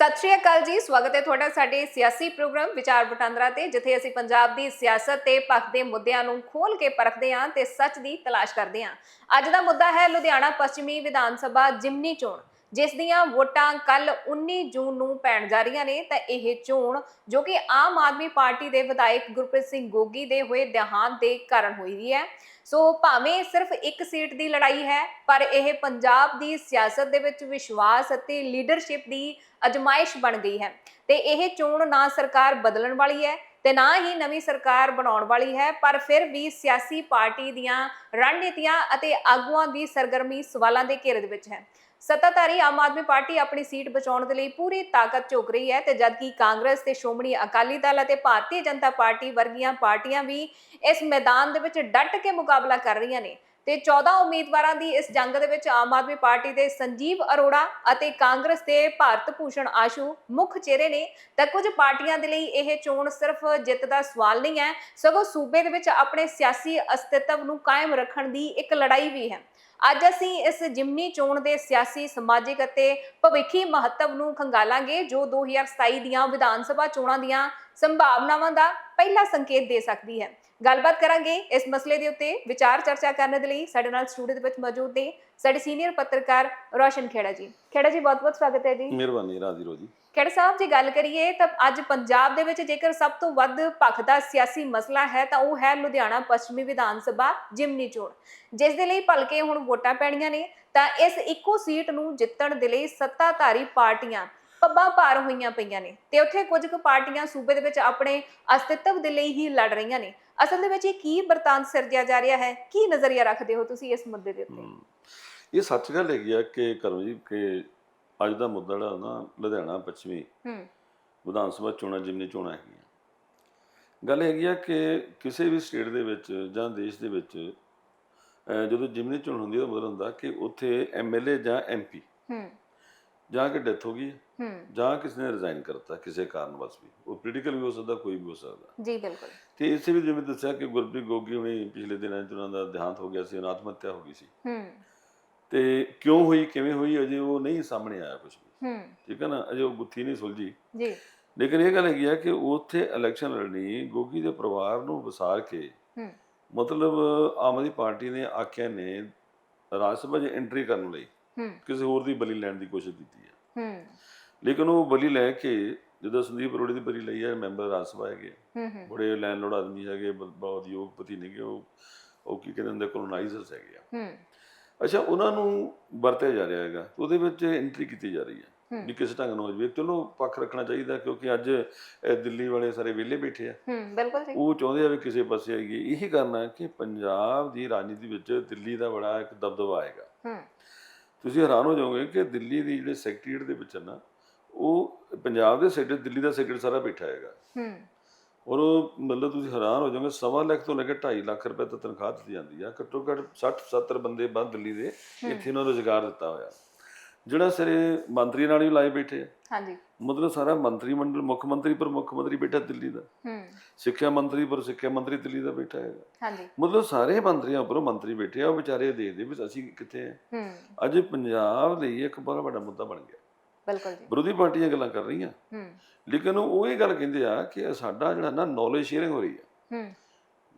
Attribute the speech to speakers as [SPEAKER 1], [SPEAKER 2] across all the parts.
[SPEAKER 1] ਸਤਿ ਸ਼੍ਰੀ ਅਕਾਲ ਜੀ, ਸਵਾਗਤ ਹੈ ਤੁਹਾਡਾ ਸਾਡੇ ਸਿਆਸੀ ਪ੍ਰੋਗਰਾਮ ਵਿਚਾਰ ਵਟਾਂਦਰਾ ਤੇ, ਜਿੱਥੇ ਅਸੀਂ ਪੰਜਾਬ ਦੀ ਸਿਆਸਤ ਤੇ ਪੱਖ ਦੇ ਮੁੱਦਿਆਂ ਨੂੰ ਖੋਲ ਕੇ ਪਰਖਦੇ ਹਾਂ ਤੇ ਸੱਚ ਦੀ ਤਲਾਸ਼ ਕਰਦੇ ਹਾਂ। ਅੱਜ ਦਾ ਮੁੱਦਾ ਹੈ ਲੁਧਿਆਣਾ ਪੱਛਮੀ ਵਿਧਾਨ ਸਭਾ ਜਿਮਨੀ ਚੋਣ, ਜਿਸ ਦੀਆਂ ਵੋਟਾਂ ਕੱਲ 19 ਜੂਨ ਨੂੰ ਪੈਣ ਜਾ ਰਹੀਆਂ ਨੇ, ਤਾਂ ਇਹ ਚੋਣ ਜੋ ਕਿ ਆਮ ਆਦਮੀ ਪਾਰਟੀ ਦੇ ਵਿਧਾਇਕ ਗੁਰਪ੍ਰੀਤ ਸਿੰਘ ਗੋਗੀ ਦੇ ਹੋਏ ਦੇਹਾਂਤ ਦੇ ਕਾਰਨ ਹੋਈ ਹੈ। ਸੋ ਭਾਵੇਂ ਸਿਰਫ ਇੱਕ ਸੀਟ ਦੀ ਲੜਾਈ ਹੈ, ਪਰ ਇਹ ਪੰਜਾਬ ਦੀ ਸਿਆਸਤ ਦੇ ਵਿੱਚ ਵਿਸ਼ਵਾਸ ਅਤੇ ਲੀਡਰਸ਼ਿਪ ਦੀ ਅਜਮਾਇਸ਼ ਬਣ ਗਈ ਹੈ। ਤੇ ਇਹ ਚੋਣ ਨਾ ਸਰਕਾਰ ਬਦਲਣ ਵਾਲੀ ਹੈ ਤੇ ਨਾ ਹੀ ਨਵੀਂ ਸਰਕਾਰ ਬਣਾਉਣ ਵਾਲੀ ਹੈ, ਪਰ ਫਿਰ ਵੀ ਸਿਆਸੀ ਪਾਰਟੀ ਦੀਆਂ ਰਣਨੀਤੀਆਂ ਅਤੇ ਆਗੂਆਂ ਦੀ ਸਰਗਰਮੀ ਸਵਾਲਾਂ ਦੇ ਘੇਰੇ ਦੇ ਵਿੱਚ ਹੈ। ਸੱਤਾਧਾਰੀ ਆਮ ਆਦਮੀ ਪਾਰਟੀ ਆਪਣੀ ਸੀਟ ਬਚਾਉਣ ਦੇ ਲਈ ਪੂਰੀ ਤਾਕਤ ਝੋਕ ਰਹੀ ਹੈ ਤੇ ਜਦਕਿ ਕਾਂਗਰਸ ਤੇ ਸ਼੍ਰੋਮਣੀ ਅਕਾਲੀ ਦਲ ਅਤੇ ਭਾਰਤੀ ਜਨਤਾ ਪਾਰਟੀ ਵਰਗੀਆਂ ਪਾਰਟੀਆਂ ਵੀ ਇਸ ਮੈਦਾਨ ਦੇ ਵਿੱਚ ਡਟ ਕੇ ਮੁਕਾਬਲਾ ਕਰ ਰਹੀਆਂ ਨੇ ਤੇ 14 ਉਮੀਦਵਾਰਾਂ ਦੀ ਇਸ ਜੰਗ ਦੇ ਵਿੱਚ ਆਮ ਆਦਮੀ ਪਾਰਟੀ ਦੇ ਸੰਜੀਵ ਅਰੋੜਾ ਅਤੇ ਕਾਂਗਰਸ ਦੇ ਭਾਰਤ ਭੂਸ਼ਣ ਆਸ਼ੂ ਮੁੱਖ ਚਿਹਰੇ ਨੇ। ਤਾਂ ਕੁਝ ਪਾਰਟੀਆਂ ਦੇ ਲਈ ਇਹ ਚੋਣ ਸਿਰਫ ਜਿੱਤ ਦਾ ਸਵਾਲ ਨਹੀਂ ਹੈ, ਸਗੋਂ ਸੂਬੇ ਦੇ ਵਿੱਚ ਆਪਣੇ ਸਿਆਸੀ ਅਸਤਿਤਵ ਨੂੰ ਕਾਇਮ ਰੱਖਣ ਦੀ ਇੱਕ ਲੜਾਈ ਵੀ ਹੈ। ਅੱਜ ਅਸੀਂ ਇਸ ਜਿਮਨੀ ਚੋਣ ਦੇ ਸਿਆਸੀ, ਸਮਾਜਿਕ ਅਤੇ ਭਵਿੱਖੀ ਮਹੱਤਵ ਨੂੰ ਖੰਗਾਲਾਂਗੇ, ਜੋ 2027 ਦੀਆਂ ਵਿਧਾਨ ਸਭਾ ਚੋਣਾਂ ਦੀਆਂ ਸੰਭਾਵਨਾਵਾਂ ਦਾ ਪਹਿਲਾ ਸੰਕੇਤ ਦੇ ਸਕਦੀ ਹੈ। ਗੱਲਬਾਤ ਕਰਾਂਗੇ ਇਸ ਮਸਲੇ ਦੇ ਉੱਤੇ ਵਿਚਾਰ ਚਰਚਾ ਕਰਨ ਦੇ ਲਈ। ਸਾਡੇ ਨਾਲ ਸਟੂਡੀਓ ਦੇ ਵਿੱਚ ਮੌਜੂਦ ਨੇ ਸਾਡੇ ਸੀਨੀਅਰ ਪੱਤਰਕਾਰ ਰੋਸ਼ਨ ਖੇੜਾ ਜੀ। ਖੇੜਾ ਜੀ ਬਹੁਤ-ਬਹੁਤ ਸਵਾਗਤ ਹੈ ਜੀ।
[SPEAKER 2] ਮਿਹਰਬਾਨੀ ਰਾਜੀ ਰੋਜੀ।
[SPEAKER 1] ਖੇੜਾ ਸਾਹਿਬ ਜੇ ਗੱਲ ਕਰੀਏ ਤਾਂ ਅੱਜ ਪੰਜਾਬ ਦੇ ਵਿੱਚ ਜੇਕਰ ਸਭ ਤੋਂ ਵੱਧ ਭਖਦਾ ਸਿਆਸੀ ਮਸਲਾ ਹੈ ਤਾਂ ਉਹ ਹੈ ਲੁਧਿਆਣਾ ਪੱਛਮੀ ਵਿਧਾਨ ਸਭਾ ਜਿਮਨੀ ਚੋਣ। ਜਿਸ ਦੇ ਲਈ ਭਲਕੇ ਹੁਣ ਵੋਟਾਂ ਪੈਣੀਆਂ ਨੇ ਤਾਂ ਇਸ ਇੱਕੋ ਸੀਟ ਨੂੰ ਜਿੱਤਣ ਦੇ ਲਈ ਸੱਤਾਧਾਰੀ ਪਾਰਟੀਆਂ ਪੱਬਾਂ ਭਾਰ ਹੋਈਆਂ ਪਈਆਂ ਨੇ ਤੇ ਉੱਥੇ ਕੁਝ ਕੁ ਪਾਰਟੀਆਂ ਸੂਬੇ ਦੇ ਵਿੱਚ ਆਪਣੇ ਅਸਤਿਤਵ ਦੇ ਲਈ ਹੀ ਲੜ ਰਹੀਆਂ ਨੇ। ਅਸਲ ਦੇ ਵਿੱਚ ਇਹ ਕੀ ਵਰਤਾਂਤ ਸਿਰਜਿਆ ਜਾ ਰਿਹਾ ਹੈ? ਕੀ ਨਜ਼ਰੀਆ ਰੱਖਦੇ ਹੋ ਤੁਸੀਂ ਇਸ ਮੁੱਦੇ ਦੇ ਉੱਤੇ?
[SPEAKER 2] ਇਹ ਸੱਚ ਗੱਲ ਹੈਗੀ ਆ ਕਿ ਕਰਮਜੀਤ ਕਿ ਅੱਜ ਦਾ ਮੁੱਦਾ ਜਿਹੜਾ ਨਾ ਲੁਧਿਆਣਾ ਪੱਛਮੀ
[SPEAKER 1] ਹੂੰ
[SPEAKER 2] ਵਿਧਾਨ ਸਭਾ ਚੋਣਾਂ ਜਿਮਨੀ ਚੋਣਾਂ ਹੈਗੀਆਂ। ਗੱਲ ਹੈਗੀ ਆ ਕਿ ਕਿਸੇ ਵੀ ਸਟੇਟ ਦੇ ਵਿੱਚ ਜਾਂ ਦੇਸ਼ ਦੇ ਵਿੱਚ ਜਦੋਂ ਜਿਮਨੀ ਚੋਣ ਹੁੰਦੀ ਹੈ ਉਹਦਾ ਮਤਲਬ ਹੁੰਦਾ ਕਿ ਉੱਥੇ ਐਮਐਲਏ ਜਾਂ ਐਮਪੀ
[SPEAKER 1] ਹੂੰ
[SPEAKER 2] ਜਾਂ ਕਿ ਡੈਥ ਹੋ ਗਈ
[SPEAKER 1] ਹੂੰ
[SPEAKER 2] ਜਾਂ ਕਿਸੇ ਨੇ ਰਿਜ਼ਾਈਨ ਕਰਤਾ ਕਿਸੇ ਕਾਰਨ ਬਸ ਵੀ। ਉਹ ਪੋਲੀਟੀਕਲ ਵੀ ਹੋ ਸਕਦਾ ਕੋਈ ਵੀ ਹੋ ਸਕਦਾ।
[SPEAKER 1] ਜੀ ਬਿਲਕੁਲ।
[SPEAKER 2] ਤੇ ਇਸੇ ਵੀ ਜਿਵੇਂ ਦੱਸਿਆ ਕਿ ਗੁਰਪ੍ਰੀਤ ਗੋਗੀ ਹੁਣੀ ਪਿਛਲੇ ਦਿਨਾਂ 'ਚ ਉਹਨਾਂ ਦਾ ਦੇਹਾਂਤ ਹੋ ਗਿਆ ਸੀ ਉਹਨਾਂ ਹੋ ਗਈ ਸੀ।
[SPEAKER 1] ਹੂੰ।
[SPEAKER 2] ਤੇ ਕਿਉਂ ਹੋਈ ਕਿਵੇਂ ਹੋਈ ਅਜੇ ਉਹ ਨਹੀਂ ਸਾਹਮਣੇ ਆਇਆ ਕੁਝ ਵੀ।
[SPEAKER 1] ਹੂੰ।
[SPEAKER 2] ਠੀਕ ਹੈ ਨਾ? ਅਜੇ ਉਹ ਗੁੱਥੀ ਨਹੀਂ ਸੁਲਝੀ।
[SPEAKER 1] ਜੀ।
[SPEAKER 2] ਲੇਕਿਨ ਇਹ ਗੱਲ ਹੈਗੀ ਆ ਕਿ ਉੱਥੇ ਇਲੈਕਸ਼ਨ ਲੜਨੀ ਗੋਗੀ ਦੇ ਪਰਿਵਾਰ ਨੂੰ ਵਿਸਾਰ ਕੇ
[SPEAKER 1] ਹੂੰ।
[SPEAKER 2] ਮਤਲਬ ਆਮ ਆਦਮੀ ਪਾਰਟੀ ਨੇ ਆਖਿਆ ਨੇ ਰਾਜ ਸਭਾ 'ਚ ਐਂਟਰੀ ਕਰਨ ਲਈ
[SPEAKER 1] ਹੂੰ।
[SPEAKER 2] ਕਿਸੇ ਹੋਰ ਦੀ ਬਲੀ ਲੈਣ ਦੀ ਕੋਸ਼ਿਸ਼ ਕੀਤੀ ਹੈ।
[SPEAKER 1] ਹੂੰ।
[SPEAKER 2] ਲੇਕਿਨ ਉਹ ਬਲੀ ਲੈ ਕੇ ਜਦੋਂ ਸੰਦੀਪ ਅਰੋੜੇ ਦੀ ਬਲੀ ਲਈ ਹੈ ਮੈਂਬਰ ਰਾਜ ਸਭਾ ਹੈਗੇ
[SPEAKER 1] ਹੂੰ
[SPEAKER 2] ਬੜੇ ਲੈਂਡਲੋਡ ਆਦਮੀ ਹੈਗੇ ਬਹੁਤ ਯੋਗਪਤੀ ਨੇਗੇ ਉਹ ਉਹ ਕੀ ਕਹਿੰਦੇ ਹੁੰਦੇ ਕੋਲੋਨਾਈਜ਼ਰਸ ਹੈਗੇ ਆ।
[SPEAKER 1] ਹੂੰ।
[SPEAKER 2] ਅੱਛਾ ਉਹਨਾਂ ਨੂੰ ਵਰਤਿਆ ਜਾ ਰਿਹਾ ਹੈਗਾ ਉਹਦੇ ਵਿੱਚ ਐਂਟਰੀ ਕੀਤੀ ਜਾ ਰਹੀ ਹੈ। ਵੀ ਕਿਸ ਢੰਗ ਨਾਲ ਹੋ ਜਾਵੇ ਚਲੋ ਪੱਖ ਰੱਖਣਾ ਚਾਹੀਦਾ ਕਿਉਂਕਿ ਅੱਜ ਦਿੱਲੀ ਵਾਲੇ ਸਾਰੇ ਵਿਹਲੇ ਬੈਠੇ ਆ।
[SPEAKER 1] ਹੂੰ ਬਿਲਕੁਲ ਜੀ।
[SPEAKER 2] ਉਹ ਚਾਹੁੰਦੇ ਆ ਵੀ ਕਿਸੇ ਪਾਸੇ ਆਈਏ। ਇਹੀ ਕਰਨਾ ਕਿ ਪੰਜਾਬ ਦੀ ਰਾਜਨੀਤੀ ਵਿੱਚ ਦਿੱਲੀ ਦਾ ਬੜਾ ਇੱਕ ਦਬਦਬਾ ਆਏਗਾ।
[SPEAKER 1] ਹੂੰ।
[SPEAKER 2] ਤੁਸੀਂ ਹੈਰਾਨ ਹੋ ਜਾਓਗੇ ਕਿ ਦਿੱਲੀ ਦੀ ਜਿਹੜੇ ਸੈਕਟਰੀਏਟ ਦੇ ਵਿੱਚ ਨਾ ਉਹ ਪੰਜਾਬ ਦੇ ਸੈਕਟਰ ਦਿੱਲੀ ਦਾ ਸੈਕਟਰ ਸਾਰਾ ਬੈਠਾ ਹੈਗਾ।
[SPEAKER 1] ਹੂੰ।
[SPEAKER 2] ਔਰ ਉਹ ਮਤਲਬ ਤੁਸੀਂ ਹੈਰਾਨ ਹੋ ਜਾਓਗੇ ਸਵਾ ਲੱਖ ਤੋਂ ਲੈ ਕੇ 2.5 ਲੱਖ ਰੁਪਏ ਤੱਕ ਤਨਖਾਹ ਦਿੱਤੀ ਜਾਂਦੀ ਆ। ਘੱਟੋ ਘੱਟ 60 70 ਬੰਦੇ ਬਾਅਦ ਦਿੱਲੀ ਦੇ ਇੱਥੇ ਉਹਨਾਂ ਨੂੰ ਰੁਜ਼ਗਾਰ ਦਿੱਤਾ ਹੋਇਆ। ਜਿਹੜਾ ਸਿਰੇ ਮੰਤਰੀ ਨਾਲ ਵੀ ਲਾਏ ਬੈਠੇ ਆ।
[SPEAKER 1] ਹਾਂਜੀ।
[SPEAKER 2] ਮਤਲਬ ਸਾਰਾ ਮੰਤਰੀ ਮੰਡਲ ਮੁੱਖ ਮੰਤਰੀ ਪਰ ਮੁੱਖ ਮੰਤਰੀ ਬੈਠਾ ਦਿੱਲੀ ਦਾ।
[SPEAKER 1] ਹੂੰ।
[SPEAKER 2] ਸਿੱਖਿਆ ਮੰਤਰੀ ਪਰ ਸਿੱਖਿਆ ਮੰਤਰੀ ਦਿੱਲੀ ਦਾ ਬੈਠਾ ਹੈਗਾ।
[SPEAKER 1] ਹਾਂਜੀ।
[SPEAKER 2] ਮਤਲਬ ਸਾਰੇ ਮੰਤਰੀਆਂ ਉੱਪਰ ਮੰਤਰੀ ਬੈਠੇ ਆ ਉਹ ਵਿਚਾਰੇ ਦੇਖਦੇ ਵੀ ਅਸੀਂ ਕਿੱਥੇ ਆ।
[SPEAKER 1] ਹੂੰ।
[SPEAKER 2] ਅੱਜ ਪੰਜਾਬ ਲਈ ਇੱਕ ਬੜਾ ਵੱਡਾ ਮੁੱਦਾ ਬਣ ਗਿਆ।
[SPEAKER 1] ਬਿਲਕੁਲ ਜੀ।
[SPEAKER 2] ਵਿਰੋਧੀ ਪਾਰਟੀਆਂ ਗੱਲਾਂ ਕਰ ਰਹੀਆਂ।
[SPEAKER 1] ਹੂੰ।
[SPEAKER 2] ਲੇਕਿਨ ਉਹ ਇਹ ਗੱਲ ਕਹਿੰਦੇ ਆ ਕਿ ਸਾਡਾ ਜਿਹੜਾ ਨਾ ਨੌਲੇਜ ਸ਼ੇਅਰਿੰਗ ਹੋ ਰਹੀ ਆ।
[SPEAKER 1] ਹੂੰ।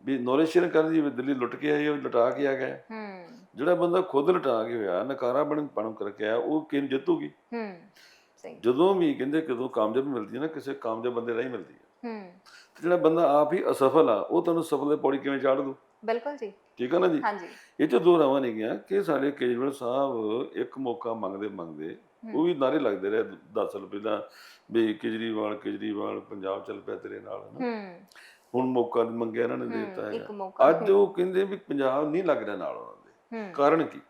[SPEAKER 2] ਵੀ ਨੌਲੇਜ ਸ਼ੇਅਰਿੰਗ ਕਰਨ ਦੀ ਵੀ ਦਿੱਲੀ ਲੁੱਟ ਕੇ ਆਏ ਉਹ ਲੁਟਾ ਕੇ ਆ ਗਏ।
[SPEAKER 1] ਹੂੰ।
[SPEAKER 2] ਜਿਹੜਾ ਬੰਦਾ ਖੁਦ ਲੁਟਾ ਕੇ ਹੋਇਆ ਨਕਾਰਾ ਬਣ ਪਣ ਕਰਕੇ ਆਇਆ ਉਹ ਕਿਨ ਜਿੱਤੂਗੀ?
[SPEAKER 1] ਹੂੰ। ਸਹੀ।
[SPEAKER 2] ਜਦੋਂ ਵੀ ਕਹਿੰਦੇ ਕਦੋਂ ਕਾਮਯਾਬੀ ਮਿਲਦੀ ਹੈ ਨਾ ਕਿਸੇ ਕਾਮਯਾਬ ਬੰਦੇ ਰਾਹੀਂ ਮਿਲਦੀ ਹੈ
[SPEAKER 1] ਹੂੰ।
[SPEAKER 2] ਤੇ ਜਿਹੜਾ ਬੰਦਾ ਆਪ ਹੀ ਅਸਫਲ ਆ ਉਹ ਤੁਹਾਨੂੰ ਸਫਲ ਦੇ ਪੌੜੀ ਕਿਵੇਂ ਚਾੜ? ਦੂ
[SPEAKER 1] ਬਿਲਕੁਲ ਜੀ।
[SPEAKER 2] ਠੀਕ ਹੈ ਨਾ ਜੀ?
[SPEAKER 1] ਹਾਂਜੀ।
[SPEAKER 2] ਇਹ ਚ ਦੋ ਰਾਵਾਂ ਨਹੀਂ ਗਿਆ ਕਿ ਸਾਡੇ ਕੇਜਰੀਵਾਲ ਸਾਹਿਬ ਇੱਕ ਮੌਕਾ ਮੰਗਦੇ ਮੰਗਦੇ ਉਹ ਵੀ ਨਾਰੇ ਲੱਗਦੇ ਰਹੇ 10 ਸਾਲ ਪਹਿਲਾਂ ਵੀ ਕੇਜਰੀਵਾਲ ਕੇਜਰੀਵਾਲ ਪੰਜਾਬ ਚੱਲ ਪਿਆ ਤੇਰੇ ਨਾਲ।
[SPEAKER 1] ਹੂੰ।
[SPEAKER 2] ਹੁਣ ਮੌਕਾ ਮੰਗਿਆ ਇਹਨਾਂ ਨੇ ਦਿੱਤਾ
[SPEAKER 1] ਹੂੰ,
[SPEAKER 2] ਅੱਜ ਉਹ ਕਹਿੰਦੇ ਵੀ ਪੰਜਾਬ ਨਹੀਂ ਲੱਗ ਰਿਹਾ ਨਾਲ ਉਹਨਾਂ ਦੇ। ਕਾਰਨ ਕੀ?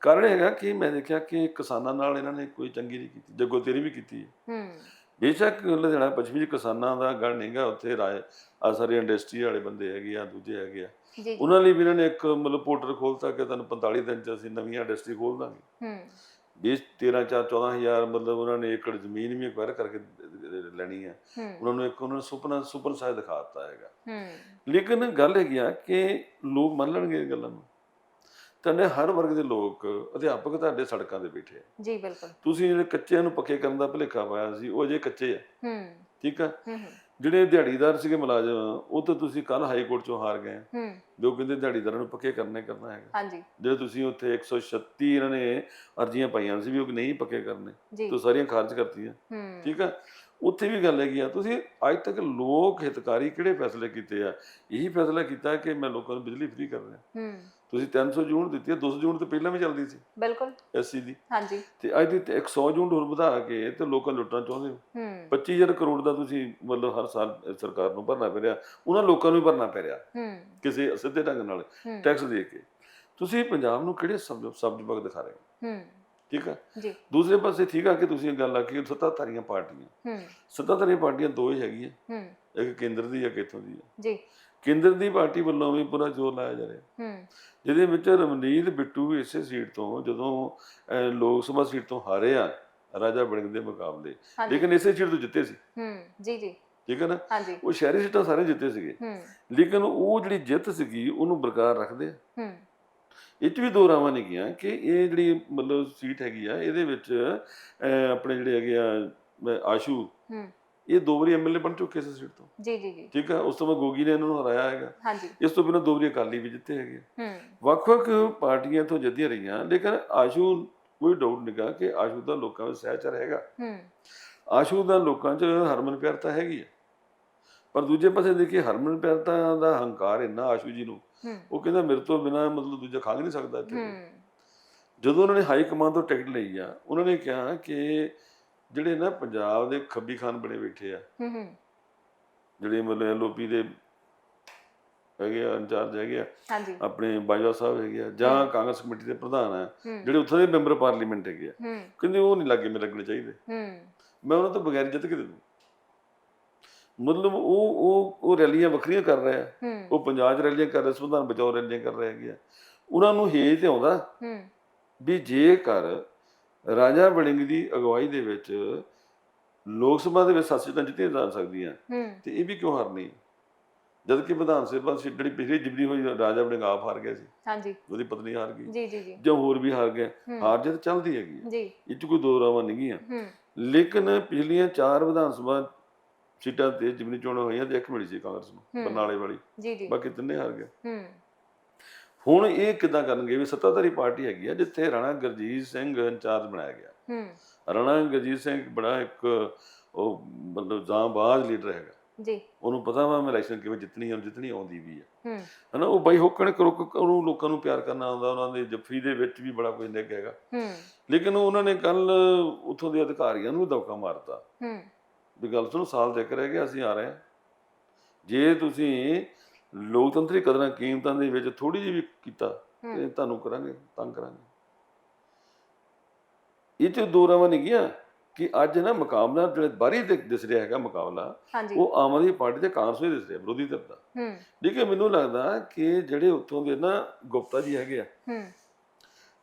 [SPEAKER 2] ਕਾਰਨ ਹੈਗਾ ਕਿ ਮੈਂ ਦੇਖਿਆ ਕਿ ਕਿਸਾਨਾਂ ਨਾਲ ਇਹਨਾਂ ਨੇ ਕੋਈ ਚੰਗੀ ਨਹੀਂ ਕੀਤੀ ਜੱਗੋ ਤੇਰੀ ਵੀ ਕੀਤੀ ਹੈ।
[SPEAKER 1] ਹੂੰ।
[SPEAKER 2] ਬੇਸ਼ੱਕ ਲੁਧਿਆਣਾ ਪੱਛਮੀ ਚ ਕਿਸਾਨਾਂ ਦਾ ਗੜ ਨਹੀਂਗਾ ਉੱਥੇ ਰਾਏ ਆ ਸਾਰੇ ਇੰਡਸਟਰੀ ਵਾਲੇ ਬੰਦੇ ਹੈਗੇ ਆ ਦੂਜੇ ਹੈਗੇ ਆ। ਉਹਨਾਂ ਲਈ ਵੀ ਇਹਨਾਂ ਨੇ ਇੱਕ ਮਤਲਬ ਪੋਰਟਲ ਖੋਲਤਾ ਕਿ ਤੁਹਾਨੂੰ 45 ਦਿਨ ਚ ਅਸੀਂ ਨਵੀਆਂ ਇੰਡਸਟਰੀ ਖੋਲ ਦਾਂਗੇ।
[SPEAKER 1] ਹੂੰ।
[SPEAKER 2] 20 13 4 14000 ਮਤਲਬ ਉਹਨਾਂ ਨੇ ਏਕੜ ਜ਼ਮੀਨ ਵੀ ਐਕਵਾਇਰ ਕਰਕੇ ਲੈਣੀ ਹੈ। ਉਹਨਾਂ ਨੂੰ ਇੱਕ ਉਹਨਾਂ ਨੇ ਸੁਪਨਾ ਸੁਪਰ ਸਾਇ ਦਿਖਾ ਦਿੱਤਾ ਹੈਗਾ। ਲੇਕਿਨ ਗੱਲ ਹੈਗੀ ਆ ਕਿ ਲੋਕ ਮੰਨ ਲੈਣਗੇ ਇਹ ਗੱਲਾਂ ਨੂੰ। ਤੁਹਾਡੇ ਹਰ ਵਰਗ ਦੇ ਲੋਕ ਅਧਿਆਪਕ ਤੁਹਾਡੇ ਸੜਕਾਂ ਤੇ ਬੈਠੇ ਆ।
[SPEAKER 1] ਜੀ ਬਿਲਕੁਲ।
[SPEAKER 2] ਤੁਸੀਂ ਜਿਹੜੇ ਕੱਚਿਆਂ ਨੂੰ ਪੱਕੇ ਕਰਨ ਦਾ ਭੁਲੇਖਾ ਪਾਇਆ ਸੀ ਉਹ ਅਜੇ ਕੱਚੇ ਆ।
[SPEAKER 1] ਹੂੰ।
[SPEAKER 2] ਠੀਕ ਆ? ਜਿਹੜੇ ਦਿਹਾੜੀਦਾਰ ਸੀਗੇ ਮੁਲਾਜ਼ਮ ਉਹ ਤਾਂ ਤੁਸੀਂ ਕੱਲ ਹਾਈ ਕੋਰਟ ਚੋਂ ਹਾਰ ਗਏ।
[SPEAKER 1] ਹੂੰ।
[SPEAKER 2] ਜੋ ਕਹਿੰਦੇ ਦਿਹਾੜੀਦਾਰਾਂ ਨੂੰ ਪੱਕੇ ਕਰਨੇ ਕਰਨਾ ਹੈਗਾ।
[SPEAKER 1] ਹਾਂਜੀ।
[SPEAKER 2] ਜਿਹੜੇ ਤੁਸੀਂ ਉੱਥੇ 136 ਇਹਨਾਂ ਨੇ ਅਰਜ਼ੀਆਂ ਪਾਈਆਂ ਸੀ ਵੀ ਉਹ ਨਹੀਂ ਪੱਕੇ ਕਰਨੇ ਤੋ ਸਾਰੀਆਂ ਖਾਰਜ ਕਰਤੀਆਂ।
[SPEAKER 1] ਹੂੰ।
[SPEAKER 2] ਠੀਕ ਆ? ਉੱਥੇ ਵੀ ਗੱਲ ਹੈਗੀ ਆ ਤੁਸੀਂ ਅੱਜ ਤੱਕ ਲੋਕ ਹਿਤਕਾਰੀ ਕਿਹੜੇ ਫੈਸਲੇ ਕੀਤੇ ਆ? ਇਹੀ ਫੈਸਲਾ ਕੀਤਾ ਕਿ ਮੈਂ ਲੋਕਾਂ ਨੂੰ ਬਿਜਲੀ ਫ੍ਰੀ ਕਰ ਰਿਹਾ।
[SPEAKER 1] ਹੂੰ।
[SPEAKER 2] ਤੁਸੀਂ 300 ਯੂਨਿਟ ਦਿੱਤੀ ਹੈ 200 ਯੂਨਿਟ ਤਾਂ ਪਹਿਲਾਂ ਵੀ ਚੱਲਦੀ ਸੀ।
[SPEAKER 1] ਬਿਲਕੁਲ।
[SPEAKER 2] ਐਸਸੀ ਦੀ।
[SPEAKER 1] ਹਾਂਜੀ।
[SPEAKER 2] ਤੇ ਅੱਜ ਦੀ ਤੇ 100 ਯੂਨਿਟ ਹੋਰ ਵਧਾ ਕੇ ਤੇ ਲੋਕਾਂ ਲੁੱਟਣਾ ਚਾਹੁੰਦੇ ਹੋ।
[SPEAKER 1] ਹੂੰ।
[SPEAKER 2] 25000 ਕਰੋੜ ਦਾ ਤੁਸੀਂ ਮਤਲਬ ਹਰ ਸਾਲ ਸਰਕਾਰ ਨੂੰ ਭਰਨਾ ਪੈ ਰਿਹਾ। ਉਹਨਾਂ ਲੋਕਾਂ ਨੂੰ ਵੀ ਭਰਨਾ ਪੈ ਰਿਹਾ।
[SPEAKER 1] ਹੂੰ।
[SPEAKER 2] ਕਿਸੇ ਸਿੱਧੇ ਢੰਗ ਨਾਲ
[SPEAKER 1] ਹੂੰ।
[SPEAKER 2] ਟੈਕਸ ਦੇ ਕੇ। ਤੁਸੀਂ ਪੰਜਾਬ ਨੂੰ ਕਿਹੜੇ ਸਬਜ ਸਬਜ ਦਿਖਾ ਰਹੇ ਹੋ?
[SPEAKER 1] ਹੂੰ।
[SPEAKER 2] ਠੀਕ ਆ
[SPEAKER 1] ਜੀ।
[SPEAKER 2] ਦੂਸਰੇ ਪਾਸੇ ਠੀਕ ਆ ਕਿ ਤੁਸੀਂ ਇਹ ਗੱਲ ਆ ਕਿ ਸੱਤਾਧਾਰੀਆਂ ਪਾਰਟੀਆਂ।
[SPEAKER 1] ਹੂੰ।
[SPEAKER 2] ਸੱਤਾਧਾਰੀਆਂ ਪਾਰਟੀਆਂ ਦੋ ਹੀ ਹੈਗੀਆਂ।
[SPEAKER 1] ਹੂੰ।
[SPEAKER 2] ਇੱਕ ਕੇਂਦਰ ਦੀ ਆ ਕਿੱਥੋਂ ਦੀ ਆ।
[SPEAKER 1] ਜੀ।
[SPEAKER 2] ਕੇਂਦਰ ਦੀ ਪਾਰਟੀ ਵੱਲੋਂ ਵੀ ਪੂਰਾ ਜ਼ੋਰ ਲਾਇਆ ਜਾ ਰਿਹਾ।
[SPEAKER 1] ਹੂੰ।
[SPEAKER 2] ਜਿਹਦੇ ਵਿੱਚ ਰਮਨੀਤ ਬਿੱਟੂ ਵੀ ਇਸੇ ਸੀਟ ਤੋਂ ਜਦੋਂ ਲੋਕ ਸਭਾ ਸੀਟ ਤੋਂ ਹਾਰੇ ਆ ਰਾਜਾ ਵੜਿੰਗ ਦੇ ਮੁਕਾਬਲੇ। ਲੇਕਿਨ ਇਸੇ ਸੀਟ ਤੋਂ ਜਿੱਤੇ ਸੀ।
[SPEAKER 1] ਹੂੰ ਜੀ ਜੀ।
[SPEAKER 2] ਠੀਕ ਹੈ ਨਾ?
[SPEAKER 1] ਹਾਂਜੀ।
[SPEAKER 2] ਉਹ ਸ਼ਹਿਰੀ ਸੀਟਾਂ ਸਾਰੇ ਜਿੱਤੇ ਸੀਗੇ।
[SPEAKER 1] ਹੂੰ।
[SPEAKER 2] ਲੇਕਿਨ ਉਹ ਜਿਹੜੀ ਜਿੱਤ ਸੀਗੀ ਉਹਨੂੰ ਬਰਕਰਾਰ ਰੱਖਦੇ ਆ।
[SPEAKER 1] ਹੂੰ।
[SPEAKER 2] ਇਹ 'ਚ ਵੀ ਦੋ ਰਾਵਾਂ ਨਹੀਂ ਗਿਆ ਕਿ ਇਹ ਜਿਹੜੀ ਮਤਲਬ ਸੀਟ ਹੈਗੀ ਆ ਇਹਦੇ ਵਿੱਚ ਆਪਣੇ ਜਿਹੜੇ ਹੈਗੇ ਆ ਆਸ਼ੂ
[SPEAKER 1] ਹੂੰ।
[SPEAKER 2] ਇਹ ਦੋ ਵਾਰੀ ਐਮਐਲਏ ਬਣ ਚੁੱਕੇ ਸੀ ਸੀਟ ਤੋਂ।
[SPEAKER 1] ਜੀ ਜੀ ਜੀ।
[SPEAKER 2] ਠੀਕ ਆ? ਉਸ ਤੋਂ ਬਾਅਦ ਗੋਗੀ ਨੇ ਇਹਨਾਂ ਨੂੰ ਹਰਾਇਆ ਹੈਗਾ।
[SPEAKER 1] ਹਾਂਜੀ।
[SPEAKER 2] ਇਸ ਤੋਂ ਬਿਨਾਂ ਦੋ ਵਾਰੀ ਅਕਾਲੀ ਵੀ ਜਿੱਤੇ ਹੈਗੇ
[SPEAKER 1] ਹੂੰ।
[SPEAKER 2] ਵੱਖ-ਵੱਖ ਪਾਰਟੀਆਂ ਤੋਂ ਜਿੱਤੀਆਂ ਰਹੀਆਂ ਲੇਕਿਨ ਆਸ਼ੂ ਕੋਈ ਡਾਊਟ ਨਿਗਾ ਕਿ ਆਸ਼ੂ ਦਾ ਲੋਕਾਂ ਵਿੱਚ ਸਹਿਚਾਰ ਹੈਗਾ।
[SPEAKER 1] ਹੂੰ।
[SPEAKER 2] ਆਸ਼ੂ ਦਾ ਲੋਕਾਂ 'ਚ ਹਰਮਨ ਪਿਆਰਤਾ ਹੈਗੀ ਹੈ ਪਰ ਦੂਜੇ ਪਾਸੇ ਦੇਖੀਏ ਹਰਮਨ ਪਿਆਰਤਾ ਦਾ ਹੰਕਾਰ ਇੰਨਾ ਆਸ਼ੂ ਜੀ ਨੂੰ
[SPEAKER 1] ਹੂੰ।
[SPEAKER 2] ਉਹ ਕਹਿੰਦਾ ਮੇਰੇ ਤੋਂ ਬਿਨਾ ਮਤਲਬ ਦੂਜਾ ਖਾ ਨਹੀਂ ਸਕਦਾ ਇੱਥੇ।
[SPEAKER 1] ਹੂੰ।
[SPEAKER 2] ਜਦੋਂ ਉਹਨਾਂ ਨੇ ਹਾਈ ਕਮਾਂਡ ਤੋਂ ਟਿਕਟ ਲਈ ਆ ਉਹਨਾਂ ਨੇ ਕਿਹਾ ਕਿ ਜਿਹੜੇ ਨਾ ਪੰਜਾਬ ਦੇ ਖੱਬੀ ਖਾਨ ਬਣੇ ਬੈਠੇ ਆ।
[SPEAKER 1] ਹੂੰ ਹੂੰ।
[SPEAKER 2] ਜਿਹੜੇ ਮਤਲਬ ਐਲਓਪੀ ਦੇ ਹੈਗੇ ਆ ਇੰਚਾਰਜ ਹੈਗੇ ਆ।
[SPEAKER 1] ਹਾਂਜੀ।
[SPEAKER 2] ਆਪਣੇ ਬਾਜਵਾ ਸਾਹਿਬ ਹੈਗੇ ਆ ਜਾਂ। ਕਾਂਗਰਸ ਕਮੇਟੀ ਦੇ ਪ੍ਰਧਾਨ ਆ ਜਿਹੜੇ ਉੱਥੋਂ ਦੇ ਮੈਂਬਰ ਪਾਰਲੀਮੈਂਟ ਹੈਗੇ ਆ। ਕਹਿੰਦੇ ਉਹ ਨਹੀਂ ਲੱਗੇ ਮੇਰੇ ਲੱਗਣੇ ਚਾਹੀਦੇ। ਮੈਂ ਉਹਨਾਂ ਤੋਂ ਬਗੈਰ ਜਿੱਤ ਕੇ ਦੇ ਦੂੰ। ਮਤਲਬ ਉਹ ਉਹ ਉਹ ਰੈਲੀਆਂ ਵੱਖਰੀਆਂ ਕਰ ਰਹੇ ਆ। ਉਹ ਪੰਜਾਬ 'ਚ ਰੈਲੀਆਂ ਕਰ ਰਹੇ ਸੰਵਿਧਾਨ ਬਚਾਓ ਰੈਲੀਆਂ ਕਰ ਰਹੇ ਹੈਗੇ ਆ। ਉਹਨਾਂ ਨੂੰ ਹੇਜ ਤੇ ਆਉਂਦਾ ਵੀ ਜੇਕਰ ਰਾਜਾ ਵੜਿੰਗ ਦੀ ਅਗਵਾਈ ਦੇ ਵਿੱਚ ਲੋਕ ਸਭਾ ਦੇ ਵਿੱਚ ਸਾਸੀਤਾਂ ਜਿੱਤੀਆਂ ਜਾ ਸਕਦੀਆਂ। ਤੇ ਇਹ ਵੀ ਕਿਉਂ ਹਾਰਨੀ? ਜਦ ਕਿ ਵਿਧਾਨ ਸਭਾ ਸੀਟ ਜਿਹੜੀ ਪਿਛਲੀ ਜਿਬਰੀ ਹੋਈ ਰਾਜਾ ਵੜਿੰਗ ਆਪ ਹਾਰ ਗਿਆ ਸੀ।
[SPEAKER 1] ਹਾਂਜੀ।
[SPEAKER 2] ਉਹਦੀ ਪਤਨੀ ਹਾਰ ਗਈ।
[SPEAKER 1] ਜੀ ਜੀ ਜੀ।
[SPEAKER 2] ਜਾਂ ਹੋਰ ਵੀ ਹਾਰ ਗਏ। ਹਾਰ ਜਿੱਤ ਚੱਲਦੀ ਹੈਗੀ।
[SPEAKER 1] ਜੀ।
[SPEAKER 2] ਇਹ 'ਚ ਕੋਈ ਦੋ ਰਾਵਾਂ ਨਹੀਂ ਗੀਆਂ ਲੇਕਿਨ ਪਿਛਲੀਆਂ ਚਾਰ ਵਿਧਾਨ ਸਭਾ ਸੀਟਾਂ ਤੇ ਜਿਮਨੀ ਚੋਣਾਂ ਹੋਈਆਂ ਤੇ ਇੱਕ ਮਿਲੀ ਸੀ ਕਾਂਗਰਸ ਨੂੰ। ਬਰਨਾਲੇ ਵਾਲੀ।
[SPEAKER 1] ਜੀ ਜੀ।
[SPEAKER 2] ਬਾਕੀ ਤਿੰਨੇ ਹਾਰ ਗਏ।
[SPEAKER 1] ਹੂੰ।
[SPEAKER 2] ਹੁਣ ਇਹ ਕਿੱਦਾਂ ਕਰਨਗੇ ਵੀ ਸੱਤਾਧਾਰੀ ਪਾਰਟੀ ਹੈਗੀ ਆ ਜਿੱਥੇ ਰਾਣਾ ਗੁਰਜੀਤ ਸਿੰਘ ਇੰਚਾਰਜ ਬਣਾਇਆ ਗਿਆ।
[SPEAKER 1] ਹੂੰ।
[SPEAKER 2] ਰਾਣਾ ਗੁਰਜੀਤ ਸਿੰਘ ਬੜਾ ਇੱਕ ਉਹ ਮਤਲਬ ਜਾਂਬਾਜ਼ ਲੀਡਰ ਹੈਗਾ।
[SPEAKER 1] ਜੀ।
[SPEAKER 2] ਉਹਨੂੰ ਪਤਾ ਵਾ ਮੈਂ ਇਲੈਕਸ਼ਨ ਕਿਵੇਂ ਜਿੱਤਣੀ ਹੈ ਜਿੱਤਣੀ ਆਉਂਦੀ ਵੀ ਹੈ
[SPEAKER 1] ਹੂੰ।
[SPEAKER 2] ਹਨਾ ਉਹ ਬਾਈ ਹੋਕਣ ਕਰੋ ਉਹਨੂੰ ਲੋਕਾਂ ਨੂੰ ਪਿਆਰ ਕਰਨਾ ਆਉਂਦਾ ਉਹਨਾਂ ਦੇ ਜੱਫੀ ਦੇ ਵਿੱਚ ਵੀ ਬੜਾ ਕੁਝ ਨਿੱਘ ਹੈਗਾ।
[SPEAKER 1] ਹੂੰ।
[SPEAKER 2] ਲੇਕਿਨ ਉਹਨਾਂ ਨੇ ਕੱਲ ਉੱਥੋਂ ਦੇ ਅਧਿਕਾਰੀਆਂ ਨੂੰ ਦੌਕਾ ਮਾਰਤਾ।
[SPEAKER 1] ਹੂੰ।
[SPEAKER 2] ਵੀ ਗੱਲ ਸੁਣੋ ਸਾਲ ਤੱਕ ਰਹਿ ਗਿਆ ਅਸੀਂ ਆ ਰਹੇ ਹਾਂ। ਜੇ ਤੁਸੀਂ ਲੋਕਤੰਤਰੀ ਕਦਰਾਂ ਕੀਮਤਾਂ ਦੇ ਵਿੱਚ ਥੋੜੀ ਜਿਹੀ ਵੀ ਕੀਤਾ ਤੇ ਤੁਹਾਨੂੰ ਕਰਾਂਗੇ ਤੰਗ ਕਰਾਂਗੇ। ਇਹ ਚ ਦੋ ਰਾਵਾਂ ਨਹੀਂ ਗਿਆ ਕਿ ਅੱਜ ਨਾ ਮੁਕਾਬਲਾ ਜਿਹੜੇ ਬਾਹਰੀ ਦੇ ਦਿਸ ਰਿਹਾ ਹੈਗਾ ਮੁਕਾਬਲਾ ਉਹ ਆਮ ਆਦਮੀ ਪਾਰਟੀ ਤੇ ਕਾਂਗਰਸ ਵਿੱਚ ਦਿਸ ਰਿਹਾ ਵਿਰੋਧੀ ਧਿਰ ਦਾ। ਠੀਕ ਹੈ ਮੈਨੂੰ ਲੱਗਦਾ ਕਿ ਜਿਹੜੇ ਉੱਥੋਂ ਦੇ ਨਾ ਗੁਪਤਾ ਜੀ ਹੈਗੇ ਆ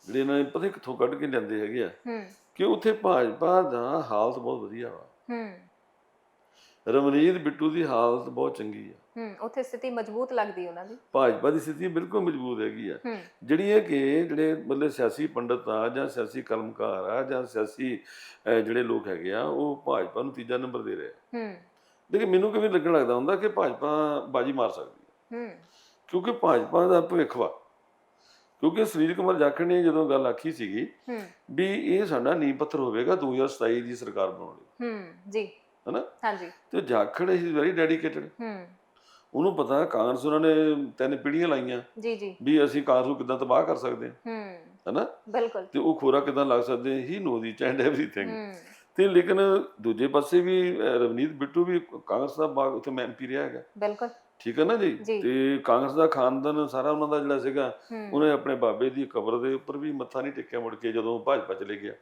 [SPEAKER 2] ਜਿਹੜੇ ਇਹਨਾਂ ਨੇ ਪਤਾ ਕਿੱਥੋਂ ਕੱਢ ਕੇ ਲਿਆਂਦੇ ਹੈਗੇ ਆ ਕਿ ਉੱਥੇ ਭਾਜਪਾ ਦਾ ਹਾਲਤ ਬਹੁਤ ਵਧੀਆ ਵਾ। ਰਮਨੀਤ ਬਿੱਟੂ ਦੀ ਹਾਲਤ ਬਹੁਤ ਚੰਗੀ ਆ।
[SPEAKER 1] ਹੂੰ ਉੱਥੇ ਸਥਿਤੀ ਮਜ਼ਬੂਤ ਲੱਗਦੀ ਉਹਨਾਂ ਦੀ।
[SPEAKER 2] ਭਾਜਪਾ ਦੀ ਸਥਿਤੀ ਬਿਲਕੁਲ ਮਜ਼ਬੂਤ ਹੈਗੀ ਆ।
[SPEAKER 1] ਹੂੰ।
[SPEAKER 2] ਜਿਹੜੀ ਹੈ ਕਿ ਜਿਹੜੇ ਮਤਲਬ ਸਿਆਸੀ ਪੰਡਤ ਆ ਜਾਂ ਸਿਆਸੀ ਕਲਮਕਾਰ ਆ ਜਾਂ ਸਿਆਸੀ ਅਹ, ਜਿਹੜੇ ਲੋਕ ਹੈਗੇ ਆ ਉਹ ਭਾਜਪਾ ਨੂੰ ਤੀਜਾ ਨੰਬਰ ਦੇ ਰਹੇ ਆ।
[SPEAKER 1] ਹੂੰ।
[SPEAKER 2] ਲੇਕਿਨ ਮੈਨੂੰ ਕਿਵੇਂ ਲੱਗਣ ਲੱਗਦਾ ਹੁੰਦਾ ਕਿ ਭਾਜਪਾ ਬਾਜੀ ਮਾਰ ਸਕਦੀ ਹੈ
[SPEAKER 1] ਹੂੰ।
[SPEAKER 2] ਕਿਉਂਕਿ ਭਾਜਪਾ ਦਾ ਭਵਿੱਖ ਵਾ। ਕਿਉਂਕਿ ਸੁਨੀਲ ਕੁਮਾਰ ਜਾਖੜ ਨੇ ਜਦੋਂ ਗੱਲ ਆਖੀ ਸੀਗੀ
[SPEAKER 1] ਹੂੰ।
[SPEAKER 2] ਵੀ ਇਹ ਸਾਡਾ ਨੀਂਹ ਪੱਥਰ ਹੋਵੇਗਾ 2027 ਦੀ ਸਰਕਾਰ ਬਣਾਉਣ ਲਈ।
[SPEAKER 1] ਹੂੰ ਜੀ।
[SPEAKER 2] ਹਨਾ?
[SPEAKER 1] ਹਾਂਜੀ।
[SPEAKER 2] ਤੇ ਜਾਖੜ ਇਸ ਵੈਰੀ ਡੈਡੀਕੇਟਡ
[SPEAKER 1] ਹੂੰ।
[SPEAKER 2] ਉਹਨੂੰ ਪਤਾ ਕਾਂਗਰਸ ਉਹਨਾਂ ਨੇ ਤਿੰਨ ਪੀੜ੍ਹੀਆਂ ਲਾਈਆਂ।
[SPEAKER 1] ਜੀ ਜੀ।
[SPEAKER 2] ਵੀ ਅਸੀਂ ਕਾਂਗਰਸ ਨੂੰ ਕਿੱਦਾਂ ਤਬਾਹ ਕਰ ਸਕਦੇ ਹਾਂ।
[SPEAKER 1] ਹੂੰ।
[SPEAKER 2] ਹਨਾ?
[SPEAKER 1] ਬਿਲਕੁਲ।
[SPEAKER 2] ਤੇ ਉਹ ਖੋਰਾ ਕਿਦਾਂ ਲੱਗ ਸਕਦੇ ਹੀ ਨੋ ਦੀ ਚੈਂਡ ਐਵਰੀਥਿੰਗ
[SPEAKER 1] ਹੂੰ।
[SPEAKER 2] ਤੇ ਲੇਕਿਨ ਦੂਜੇ ਪਾਸੇ ਵੀ ਰਵਨੀਤ ਬਿੱਟੂ ਵੀ ਕਾਂਗਰਸ ਦਾ ਬਾਗ ਉੱਥੇ ਮੈਂ ਐਮਪੀ ਰਿਹਾ ਹੈਗਾ।
[SPEAKER 1] ਬਿਲਕੁਲ।
[SPEAKER 2] ਠੀਕ ਹੈ ਨਾ ਜੀ। ਤੇ ਕਾਂਗਰਸ ਦਾ ਖਾਨਦਾਨ ਸਾਰਾ ਉਹਨਾਂ ਦਾ ਜਿਹੜਾ ਸੀਗਾ ਉਹਨੇ ਆਪਣੇ ਬਾਬੇ ਦੀ ਕਬਰ ਦੇ ਉੱਪਰ ਵੀ ਮੱਥਾ ਨਹੀਂ ਟੇਕਿਆ ਮੁੜ ਕੇ ਜਦੋਂ ਭਾਜਪਾ ਚਲੇ ਗਿਆ।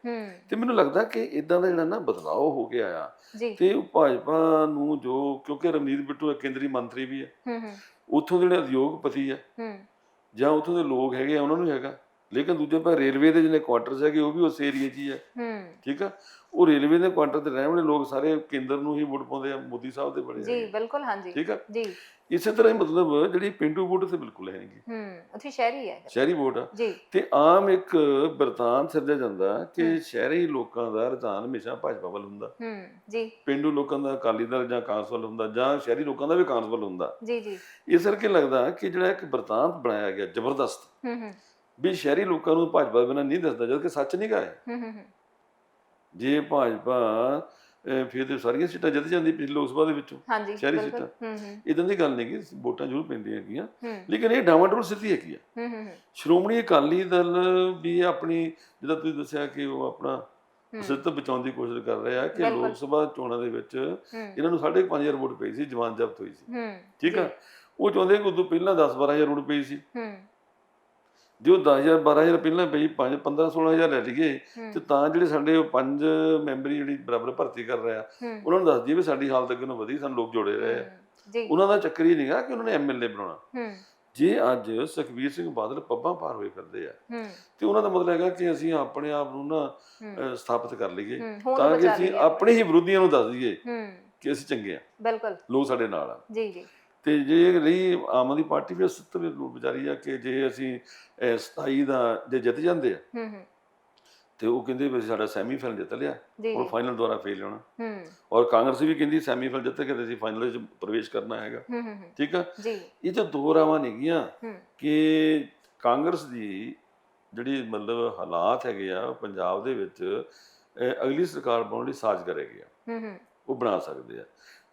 [SPEAKER 2] ਤੇ ਮੈਨੂੰ ਲੱਗਦਾ ਕਿ ਇਦਾਂ ਦਾ ਜਿਹੜਾ ਨਾ ਬਦਲਾਅ ਹੋ ਗਿਆ ਆ। ਤੇ ਉਹ ਭਾਜਪਾ ਨੂੰ ਜੋ ਕਿਉਂਕਿ ਰਵਨੀਤ ਬਿੱਟੂ ਇੱਕ ਕੇਂਦਰੀ ਮੰਤਰੀ ਵੀ ਹੈ
[SPEAKER 1] ਹੂੰ ਹੂੰ।
[SPEAKER 2] ਉੱਥੋਂ ਦੇ ਜਿਹੜੇ ਉਦਯੋਗਪਤੀ ਆ
[SPEAKER 1] ਹੂੰ।
[SPEAKER 2] ਜਾਂ ਉੱਥੋਂ ਦੇ ਲੋਕ ਹੈਗੇ ਆ ਉਹਨਾਂ ਨੂੰ ਹੈਗਾ। ਲੇਕਿਨ ਦੂਜੇ ਪਾਸੇ ਰੇਲਵੇ ਦੇ ਜਿਹਨੇ ਕੁਆਟਰਸ ਹੈਗੇ ਉਹ ਵੀ ਉਸ ਏਰੀਏ 'ਚ ਹੀ ਹੈ। ਠੀਕ ਆ? ਉਹ ਰੇਲਵੇ ਦੇ ਕੁਆਟਰ ਤੇ ਰਹਿਣ ਵਾਲੇ ਲੋਕ ਸਾਰੇ ਕੇਂਦਰ ਨੂੰ ਹੀ ਵੋਟ ਪਾਉਂਦੇ ਆ ਮੋਦੀ ਸਾਹਿਬ ਦੇ ਬੜੇ
[SPEAKER 1] ਜੀ। ਬਿਲਕੁਲ ਹਾਂਜੀ।
[SPEAKER 2] ਠੀਕ ਆ?
[SPEAKER 1] ਜੀ।
[SPEAKER 2] ਇਸੇ ਤਰ੍ਹਾਂ ਹੀ ਮਤਲਬ ਜਿਹੜੀ ਪਿੰਡੂ ਵੋਟ ਤੇ ਬਿਲਕੁਲ ਹੈ ਨਹੀਂ।
[SPEAKER 1] ਹੂੰ ਉੱਥੇ ਸ਼ਹਿਰੀ ਹੈ।
[SPEAKER 2] ਸ਼ਹਿਰੀ ਵੋਟ ਆ।
[SPEAKER 1] ਜੀ।
[SPEAKER 2] ਤੇ ਆਮ ਇੱਕ ਬਰਤਾਨ ਸਿਰਜਿਆ ਜਾਂਦਾ ਕਿ ਸ਼ਹਿਰੀ ਲੋਕਾਂ ਦਾ ਰੁਝਾਨ ਹਮੇਸ਼ਾ ਭਾਜਪਾ ਵੱਲ ਹੁੰਦਾ।
[SPEAKER 1] ਹੂੰ ਜੀ।
[SPEAKER 2] ਪਿੰਡੂ ਲੋਕਾਂ ਦਾ ਅਕਾਲੀ ਦਲ ਜਾਂ ਕਾਂਗਰਸ ਵੱਲ ਹੁੰਦਾ ਜਾਂ ਸ਼ਹਿਰੀ ਲੋਕਾਂ ਦਾ ਵੀ ਕਾਂਗਰਸ ਵੱਲ ਹੁੰਦਾ।
[SPEAKER 1] ਜੀ ਜੀ।
[SPEAKER 2] ਇਸ ਕਰਕੇ ਲੱਗਦਾ ਕਿ ਜਿਹੜਾ ਇੱਕ ਬਰਤਾਂਤ ਬਣਾਇਆ ਗਿਆ ਜ਼ਬਰਦਸਤ।
[SPEAKER 1] ਹੂੰ ਹੂੰ।
[SPEAKER 2] ਵੀ ਸ਼ਹਿਰੀ ਲੋਕਾਂ ਨੂੰ ਭਾਜਪਾ ਬਿਨਾਂ ਨਹੀਂ ਦੱਸਦਾ ਜਦ ਕਿ ਸੱਚ ਨਹੀਂ ਗਾ
[SPEAKER 1] ਹੂੰ
[SPEAKER 2] ਜੇ ਭਾਜਪਾ ਫਿਰ ਤੇ ਸਾਰੀਆਂ ਸੀਟਾਂ ਜਿੱਤ ਜਾਂਦੀ ਪਿਛਲੀ ਲੋਕ ਸਭਾ ਦੇ ਵਿੱਚੋਂ
[SPEAKER 1] ਹਾਂਜੀ
[SPEAKER 2] ਸ਼ਹਿਰੀ ਸੀਟਾਂ। ਇਦਾਂ ਦੀ ਗੱਲ ਨਹੀਂ ਕਿ ਵੋਟਾਂ ਜ਼ਰੂਰ ਪੈਂਦੀਆਂ ਹੈਗੀਆਂ ਲੇਕਿਨ ਇਹ ਡਾਵਾਡੋਲ ਸਥਿਤੀ ਹੈਗੀ ਆ। ਸ਼੍ਰੋਮਣੀ ਅਕਾਲੀ ਦਲ ਵੀ ਆਪਣੀ ਜਿੱਦਾਂ ਤੁਸੀਂ ਦੱਸਿਆ ਕਿ ਉਹ ਆਪਣਾ ਸਿੱਧ ਬਚਾਉਣ ਦੀ ਕੋਸ਼ਿਸ਼ ਕਰ ਰਿਹਾ ਕਿ। ਲੋਕ ਸਭਾ ਚੋਣਾਂ ਦੇ ਵਿੱਚ ਇਹਨਾਂ ਨੂੰ 5.5000 ਵੋਟ ਪਈ ਸੀ ਜਵਾਨ ਜ਼ਬਤ ਹੋਈ ਸੀ। ਠੀਕ ਆ? ਉਹ ਚਾਹੁੰਦੇ ਕਿ ਉਦੋਂ ਪਹਿਲਾਂ 10-12000 ਵੋਟ ਪਈ ਸੀ। ਜੋ 10000 12000 ਪਹਿਲਾਂ ਪਈ 5 15 16000 ਲੈ ਲਈਏ ਤੇ ਤਾਂ ਜਿਹੜੇ ਸਾਡੇ ਉਹ ਪੰਜ ਮੈਂਬਰੀ ਜਿਹੜੀ ਬਰਾਬਰ ਭਰਤੀ ਕਰ ਰਿਹਾ ਉਹਨਾਂ ਨੂੰ ਦੱਸ ਦਈਏ ਵੀ ਸਾਡੀ ਹਾਲਤ ਅੱਗੇ ਨੂੰ ਵਧੀ ਸਾਨੂੰ ਲੋਕ ਜੋੜੇ ਰਹੇ ਆ। ਉਹਨਾਂ ਦਾ ਚੱਕਰ ਹੀ ਨਹੀਂਗਾ ਕਿ ਉਹਨਾਂ ਨੇ ਐਮਐਲਏ ਬਣਾਉਣਾ। ਜੇ ਅੱਜ ਸੁਖਬੀਰ ਸਿੰਘ ਬਾਦਲ ਪੱਬਾਂ ਪਾਰ ਹੋਏ ਫਿਰਦੇ ਆ ਤੇ ਉਹਨਾਂ ਦਾ ਮਤਲਬ ਹੈਗਾ ਕਿ ਅਸੀਂ ਆਪਣੇ ਆਪ ਨੂੰ ਨਾ ਸਥਾਪਿਤ ਕਰ ਲਈਏ। ਤਾਂ ਕਿ ਅਸੀਂ ਆਪਣੇ ਹੀ ਵਿਰੋਧੀਆਂ ਨੂੰ ਦੱਸ ਦਈਏ ਕਿ ਅਸੀਂ ਚੰਗੇ ਆ।
[SPEAKER 1] ਬਿਲਕੁਲ।
[SPEAKER 2] ਲੋਕ ਸਾਡੇ ਨਾਲ ਆ।
[SPEAKER 1] ਜੀ ਜੀ।
[SPEAKER 2] ਤੇ ਜੇ ਰਹੀ ਆਮ ਆਦਮੀ ਪਾਰਟੀ ਵੀ ਸੱਤ ਵਿਚਾਰੀ ਆ ਕਿ ਜੇ ਅਸੀਂ ਅਹ, 27 ਦਾ ਜੇ ਜਿੱਤ ਜਾਂਦੇ ਆ
[SPEAKER 1] ਹੂੰ ਹੂੰ।
[SPEAKER 2] ਤੇ ਉਹ ਕਹਿੰਦੇ ਵੀ ਸਾਡਾ ਸੈਮੀਫਾਈਨਲ ਜਿੱਤ ਲਿਆ ਹੁਣ ਫਾਈਨਲ ਦੁਆਰਾ ਫੇਲ ਹੋਣਾ।
[SPEAKER 1] ਹੂੰ।
[SPEAKER 2] ਔਰ ਕਾਂਗਰਸ ਵੀ ਕਹਿੰਦੀ ਸੈਮੀਫਾਈਨਲ ਜਿੱਤ ਕੇ ਅਸੀਂ ਫਾਈਨਲ ਵਿੱਚ ਪ੍ਰਵੇਸ਼ ਕਰਨਾ ਹੈਗਾ।
[SPEAKER 1] ਹੂੰ ਹੂੰ ਹੂੰ,
[SPEAKER 2] ਠੀਕ ਆ?
[SPEAKER 1] ਜੀ।
[SPEAKER 2] ਇਹ ਜੋ ਦੋ ਰਾਵਾਂ ਨੇਗੀਆਂ ਕਿ ਕਾਂਗਰਸ ਦੀ ਜਿਹੜੀ ਮਤਲਬ ਹਾਲਾਤ ਹੈਗੇ ਆ ਪੰਜਾਬ ਦੇ ਵਿੱਚ ਅਗਲੀ ਸਰਕਾਰ ਬਣਾਉਣ ਲਈ ਸਾਜ਼ ਕਰੇਗੀ
[SPEAKER 1] ਹੂੰ ਹੂੰ।
[SPEAKER 2] ਉਹ ਬਣਾ ਸਕਦੇ ਆ।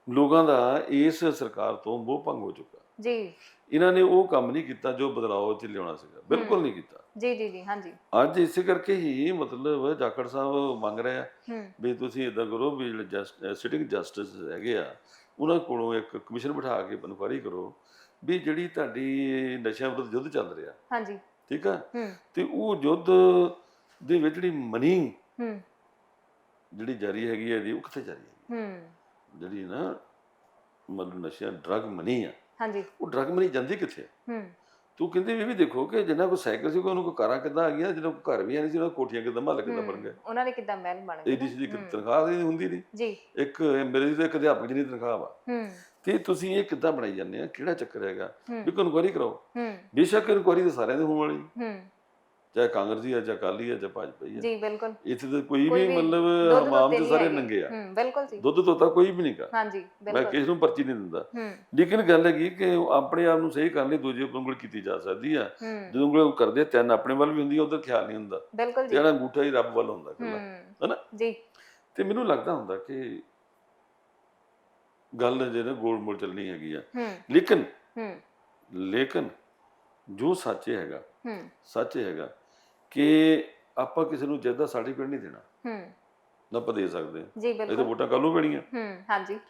[SPEAKER 2] ਲੋਕਾਂ ਦਾ ਇਸ ਸਰਕਾਰ ਤੋਂ ਮੋਹ ਭੰਗ ਹੋ ਚੁੱਕਾ।
[SPEAKER 1] ਜੀ।
[SPEAKER 2] ਇਹਨਾਂ ਨੇ ਉਹ ਕੰਮ ਨਹੀਂ ਕੀਤਾ ਜੋ ਬਦਲਾਅ ਚ ਲਿਆਉਣਾ ਸੀਗਾ। ਬਿਲਕੁਲ ਨਹੀਂ ਕੀਤਾ।
[SPEAKER 1] ਜੀ ਜੀ ਜੀ ਹਾਂਜੀ।
[SPEAKER 2] ਅੱਜ ਇਸੇ ਕਰਕੇ ਹੀ ਮਤਲਬ ਜਾਖੜ ਸਾਹਿਬ ਮੰਗ ਰਹੇ ਆ ਵੀ ਤੁਸੀਂ ਇਦਾਂ ਕਰੋ ਵੀ ਸਿਟਿੰਗ ਜਸਟਿਸ ਹੈਗੇ ਆ ਉਹਨਾਂ ਕੋਲੋਂ ਇੱਕ ਕਮਿਸ਼ਨ ਬਿਠਾ ਕੇ ਇਨਕੁਆਇਰੀ ਕਰੋ ਵੀ ਜਿਹੜੀ ਤੁਹਾਡੀ ਨਸ਼ਿਆਂ ਵਿਰੁੱਧ ਯੁੱਧ ਚੱਲ ਰਿਹਾ।
[SPEAKER 1] ਹਾਂਜੀ।
[SPEAKER 2] ਠੀਕ ਆ?
[SPEAKER 1] ਹੂੰ।
[SPEAKER 2] ਤੇ ਉਹ ਯੁੱਧ ਦੇ ਵਿੱਚ ਜਿਹੜੀ ਮਨੀ ਜਿਹੜੀ ਜਾਰੀ ਹੈਗੀ ਹੈ ਇਹਦੀ ਉਹ ਕਿੱਥੇ ਜਾਰੀ ਹੈ
[SPEAKER 1] ਹੂੰ।
[SPEAKER 2] ਜਿਹੜੀ ਨਾ ਮਤਲਬ ਨਸ਼ਿਆਂ ਡਰਗ ਮਨੀ ਆ।
[SPEAKER 1] ਹਾਂਜੀ।
[SPEAKER 2] ਉਹ ਡਰਗ ਮਨੀ ਜਾਂਦੀ ਕਿੱਥੇ?
[SPEAKER 1] ਹੂੰ।
[SPEAKER 2] ਤੂੰ ਕਹਿੰਦੇ ਵੀ ਵੀ ਦੇਖੋ ਕਿ ਜਿੰਨਾ ਕੋ ਸਾਈਕਲ ਸੀ ਕੋਈ ਉਹਨੂੰ ਕੋ ਕਾਰਾਂ ਕਿੱਦਾਂ ਆ ਗਈਆਂ ਜਿਹਨਾਂ ਕੋ ਘਰ ਵੀ ਨਹੀਂ ਸੀ ਉਹਨਾਂ ਕੋਠੀਆਂ ਕਿੱਦਾਂ ਮਹੱਲ ਕਿੱਦਾਂ ਬਣ ਗਏ?
[SPEAKER 1] ਉਹਨਾਂ ਨੇ ਕਿੱਦਾਂ ਮਹਿਲ ਬਣ ਗਏ
[SPEAKER 2] ਇਹਦੀ
[SPEAKER 1] ਹੂੰ,
[SPEAKER 2] ਤਨਖਾਹ ਦੀ ਹੁੰਦੀ ਨਹੀਂ
[SPEAKER 1] ਜੀ।
[SPEAKER 2] ਇੱਕ ਮੇਰੇ ਦੀ ਤਾਂ ਇੱਕ ਅਧਿਆਪਕ ਜੀ ਦੀ ਤਨਖਾਹ ਵਾ।
[SPEAKER 1] ਹੂੰ।
[SPEAKER 2] ਤੇ ਤੁਸੀਂ ਇਹ ਕਿੱਦਾਂ ਬਣਾਈ ਜਾਂਦੇ ਆ? ਕਿਹੜਾ ਚੱਕਰ ਹੈਗਾ? ਵੀ ਇਨਕੁਆਇਰੀ ਕਰਾਓ।
[SPEAKER 1] ਹੂੰ।
[SPEAKER 2] ਬੇਸ਼ੱਕ ਇਨਕੁਆਇਰੀ ਤਾਂ ਸਾਰਿਆਂ ਦੇ ਹੋਣ ਵਾਲੀ।
[SPEAKER 1] ਹੂੰ।
[SPEAKER 2] ਚਾਹੇ ਕਾਂਗਰਸ ਦੀ ਆ ਚਾਹੇ ਅਕਾਲੀ ਆ ਚਾਹੇ ਭਾਜਪਾ ਹੀ। ਆ
[SPEAKER 1] ਜੀ ਬਿਲਕੁਲ।
[SPEAKER 2] ਇੱਥੇ ਤਾਂ ਕੋਈ ਵੀ ਮਤਲਬ ਹਮਾਮ
[SPEAKER 1] ਨਹੀਂ
[SPEAKER 2] ਸਾਰੇ। ਨੰਗੇ ਆ।
[SPEAKER 1] ਹੂੰ ਬਿਲਕੁਲ ਜੀ।
[SPEAKER 2] ਦੁੱਧ ਤੋਤਾ ਕੋਈ ਵੀ ਨਹੀਂ ਗਾ।
[SPEAKER 1] ਹਾਂਜੀ
[SPEAKER 2] ਮੈਂ
[SPEAKER 1] ਬਿਲਕੁਲ।
[SPEAKER 2] ਕਿਸ ਨੂੰ ਪਰਚੀ ਨਹੀਂ ਦਿੰਦਾ।
[SPEAKER 1] ਹੂੰ।
[SPEAKER 2] ਲੇਕਿਨ ਗੱਲ ਹੈਗੀ ਕਿ ਆਪਣੇ ਆਪ ਨੂੰ ਸਹੀ ਕਰਨ ਲਈ ਦੂਜੇ ਉੱਪਰ ਉਂਗਲ ਕੀਤੀ ਜਾ ਸਕਦੀ ਆ ਜਦੋਂ ਉਂਗਲ ਕਰਦੇ ਤਿੰਨ ਆਪਣੇ ਵੱਲ ਵੀ ਹੁੰਦੀ ਆ ਉਧਰ ਖਿਆਲ ਨਹੀਂ ਹੁੰਦਾ।
[SPEAKER 1] ਬਿਲਕੁਲ
[SPEAKER 2] ਤੇ
[SPEAKER 1] ਜੀ।
[SPEAKER 2] ਜਿਹੜਾ ਅੰਗੂਠਾ ਹੀ ਰੱਬ ਵੱਲ ਹੁੰਦਾ
[SPEAKER 1] ਹੂੰ।
[SPEAKER 2] ਹਨਾ?
[SPEAKER 1] ਜੀ।
[SPEAKER 2] ਤੇ ਮੈਨੂੰ ਲੱਗਦਾ ਹੁੰਦਾ ਕਿ ਗੱਲ ਜਿਹੜਾ ਗੋਲ ਮੋਲ ਚੱਲਣੀ ਹੈਗੀ ਆ। ਲੇਕਿਨ
[SPEAKER 1] ਹੂੰ।
[SPEAKER 2] ਲੇਕਿਨ ਜੋ ਸੱਚ ਹੈਗਾ
[SPEAKER 1] ਹੂੰ।
[SPEAKER 2] ਸੱਚ ਹੈਗਾ ਕਿ ਆਪਾਂ ਕਿਸੇ ਨੂੰ ਜਿੱਦ ਦਾ ਸਰਟੀਫਿਕੇਟ ਨਹੀਂ ਦੇਣਾ।
[SPEAKER 1] ਹੂੰ।
[SPEAKER 2] ਨਾ ਆਪਾਂ ਦੇ ਸਕਦੇ। ਹਾਂ।
[SPEAKER 1] ਜੀ
[SPEAKER 2] ਇਹ ਤਾਂ
[SPEAKER 1] ਬਿਲਕੁਲ।
[SPEAKER 2] ਵੋਟਾਂ ਕੱਲ ਪੈਣੀਆਂ।
[SPEAKER 1] ਹੂੰ ਹਾਂਜੀ।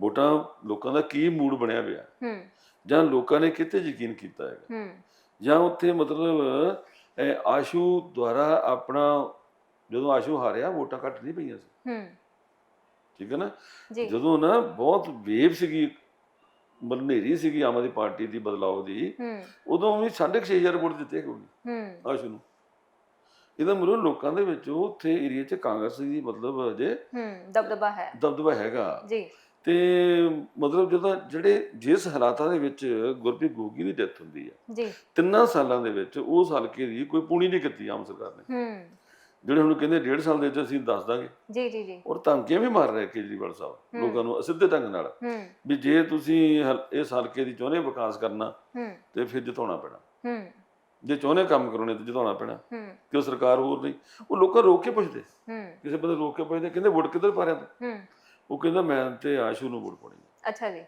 [SPEAKER 2] ਵੋਟਾਂ ਲੋਕਾਂ ਦਾ ਕੀ ਮੂਡ ਬਣਿਆ ਪਿਆ।
[SPEAKER 1] ਹੂੰ।
[SPEAKER 2] ਜਾਂ ਲੋਕਾਂ ਨੇ ਕਿਤੇ ਯਕੀਨ ਕੀਤਾ ਹੈਗਾ।
[SPEAKER 1] ਹੂੰ।
[SPEAKER 2] ਜਾਂ ਉੱਥੇ ਮਤਲਬ ਆਸ਼ੂ ਦੁਆਰਾ ਆਪਣਾ ਜਦੋਂ ਆਸ਼ੂ ਹਾਰਿਆ ਵੋਟਾਂ ਘੱਟ ਨਹੀਂ ਪਈਆਂ ਸੀ।
[SPEAKER 1] ਹੂੰ।
[SPEAKER 2] ਠੀਕ ਹੈ ਨਾ?
[SPEAKER 1] ਜੀ।
[SPEAKER 2] ਜਦੋਂ ਨਾ ਬਹੁਤ ਵੇਵ ਸੀਗੀ ਹਨੇਰੀ ਸੀਗੀ ਆਮ ਆਦਮੀ ਪਾਰਟੀ ਦੀ ਬਦਲਾਅ ਦੀ
[SPEAKER 1] ਹੂੰ।
[SPEAKER 2] ਉਦੋਂ ਵੀ 6500 ਵੋਟ ਦਿੱਤੇ ਕੋਈ
[SPEAKER 1] ਹੂੰ।
[SPEAKER 2] ਆਸ਼ੂ ਨੂੰ। ਇਹਦਾ ਮਤਲਬ ਲੋਕਾਂ ਦੇ ਵਿੱਚ ਉੱਥੇ ਏਰੀਆ 'ਚ ਕਾਂਗਰਸ ਦੀ ਮਤਲਬ ਅਜੇ
[SPEAKER 1] ਹੂੰ ਦਬਦਬਾ ਹੈ।
[SPEAKER 2] ਦਬਦਬਾ ਹੈਗਾ।
[SPEAKER 1] ਜੀ।
[SPEAKER 2] ਤੇ ਮਤਲਬ ਜਦੋਂ ਜਿਹੜੇ ਜਿਸ ਹਾਲਾਤਾਂ ਦੇ ਵਿੱਚ ਗੁਰਪ੍ਰੀਤ ਗੋਗੀ ਦੀ ਡੈਥ ਹੁੰਦੀ ਹੈ
[SPEAKER 1] ਜੀ।
[SPEAKER 2] ਤਿੰਨਾਂ ਸਾਲਾਂ ਦੇ ਵਿੱਚ ਉਸ ਹਲਕੇ ਦੀ ਕੋਈ ਪੂਣੀ ਨਹੀਂ ਕੀਤੀ ਆਮ ਸਰਕਾਰ ਨੇ।
[SPEAKER 1] ਹੂੰ।
[SPEAKER 2] ਜਿਹੜੇ ਹੁਣ ਕਹਿੰਦੇ ਡੇਢ ਸਾਲ ਦੇ ਵਿੱਚ ਅਸੀਂ ਦੱਸ ਦਾਂਗੇ।
[SPEAKER 1] ਜੀ ਜੀ ਜੀ।
[SPEAKER 2] ਔਰ ਧਮਕੀਆਂ ਵੀ ਮਾਰ ਰਹੇ ਕੇਜਰੀਵਾਲ ਸਾਹਿਬ। ਲੋਕਾਂ ਨੂੰ ਸਿੱਧੇ ਢੰਗ ਨਾਲ
[SPEAKER 1] ਹੂੰ।
[SPEAKER 2] ਵੀ ਜੇ ਤੁਸੀਂ ਇਸ ਹਲਕੇ ਦੀ ਚਾਹੁੰਦੇ ਵਿਕਾਸ ਕਰਨਾ
[SPEAKER 1] ਹੂੰ।
[SPEAKER 2] ਤੇ ਫਿਰ ਜਿਤਾਉਣਾ ਪੈਣਾ।
[SPEAKER 1] ਹੂੰ।
[SPEAKER 2] ਜੇ ਚਾਹੁੰਦੇ ਕੰਮ ਕਰਾਉਣੇ ਤੇ ਜਿਤਾਉਣਾ ਪੈਣਾ।
[SPEAKER 1] ਹੂੰ।
[SPEAKER 2] ਕਿ ਉਹ ਸਰਕਾਰ ਹੋਰ ਨਹੀਂ। ਉਹ ਲੋਕਾਂ ਰੋਕ ਕੇ ਪੁੱਛਦੇ।
[SPEAKER 1] ਹੂੰ।
[SPEAKER 2] ਕਿਸੇ ਬੰਦੇ ਰੋਕ ਕੇ ਪੁੱਛਦੇ ਕਹਿੰਦੇ ਵੋਟ ਕਿੱਧਰ ਪਾ ਰਿਹਾ ਤੂੰ?
[SPEAKER 1] ਹੂੰ।
[SPEAKER 2] ਉਹ ਕਹਿੰਦਾ ਮੈਂ ਤੇ ਆਸ਼ੂ ਨੂੰ ਵੋਟ ਪਾਉਣੀ ਹੈ।
[SPEAKER 1] ਅੱਛਾ ਜੀ।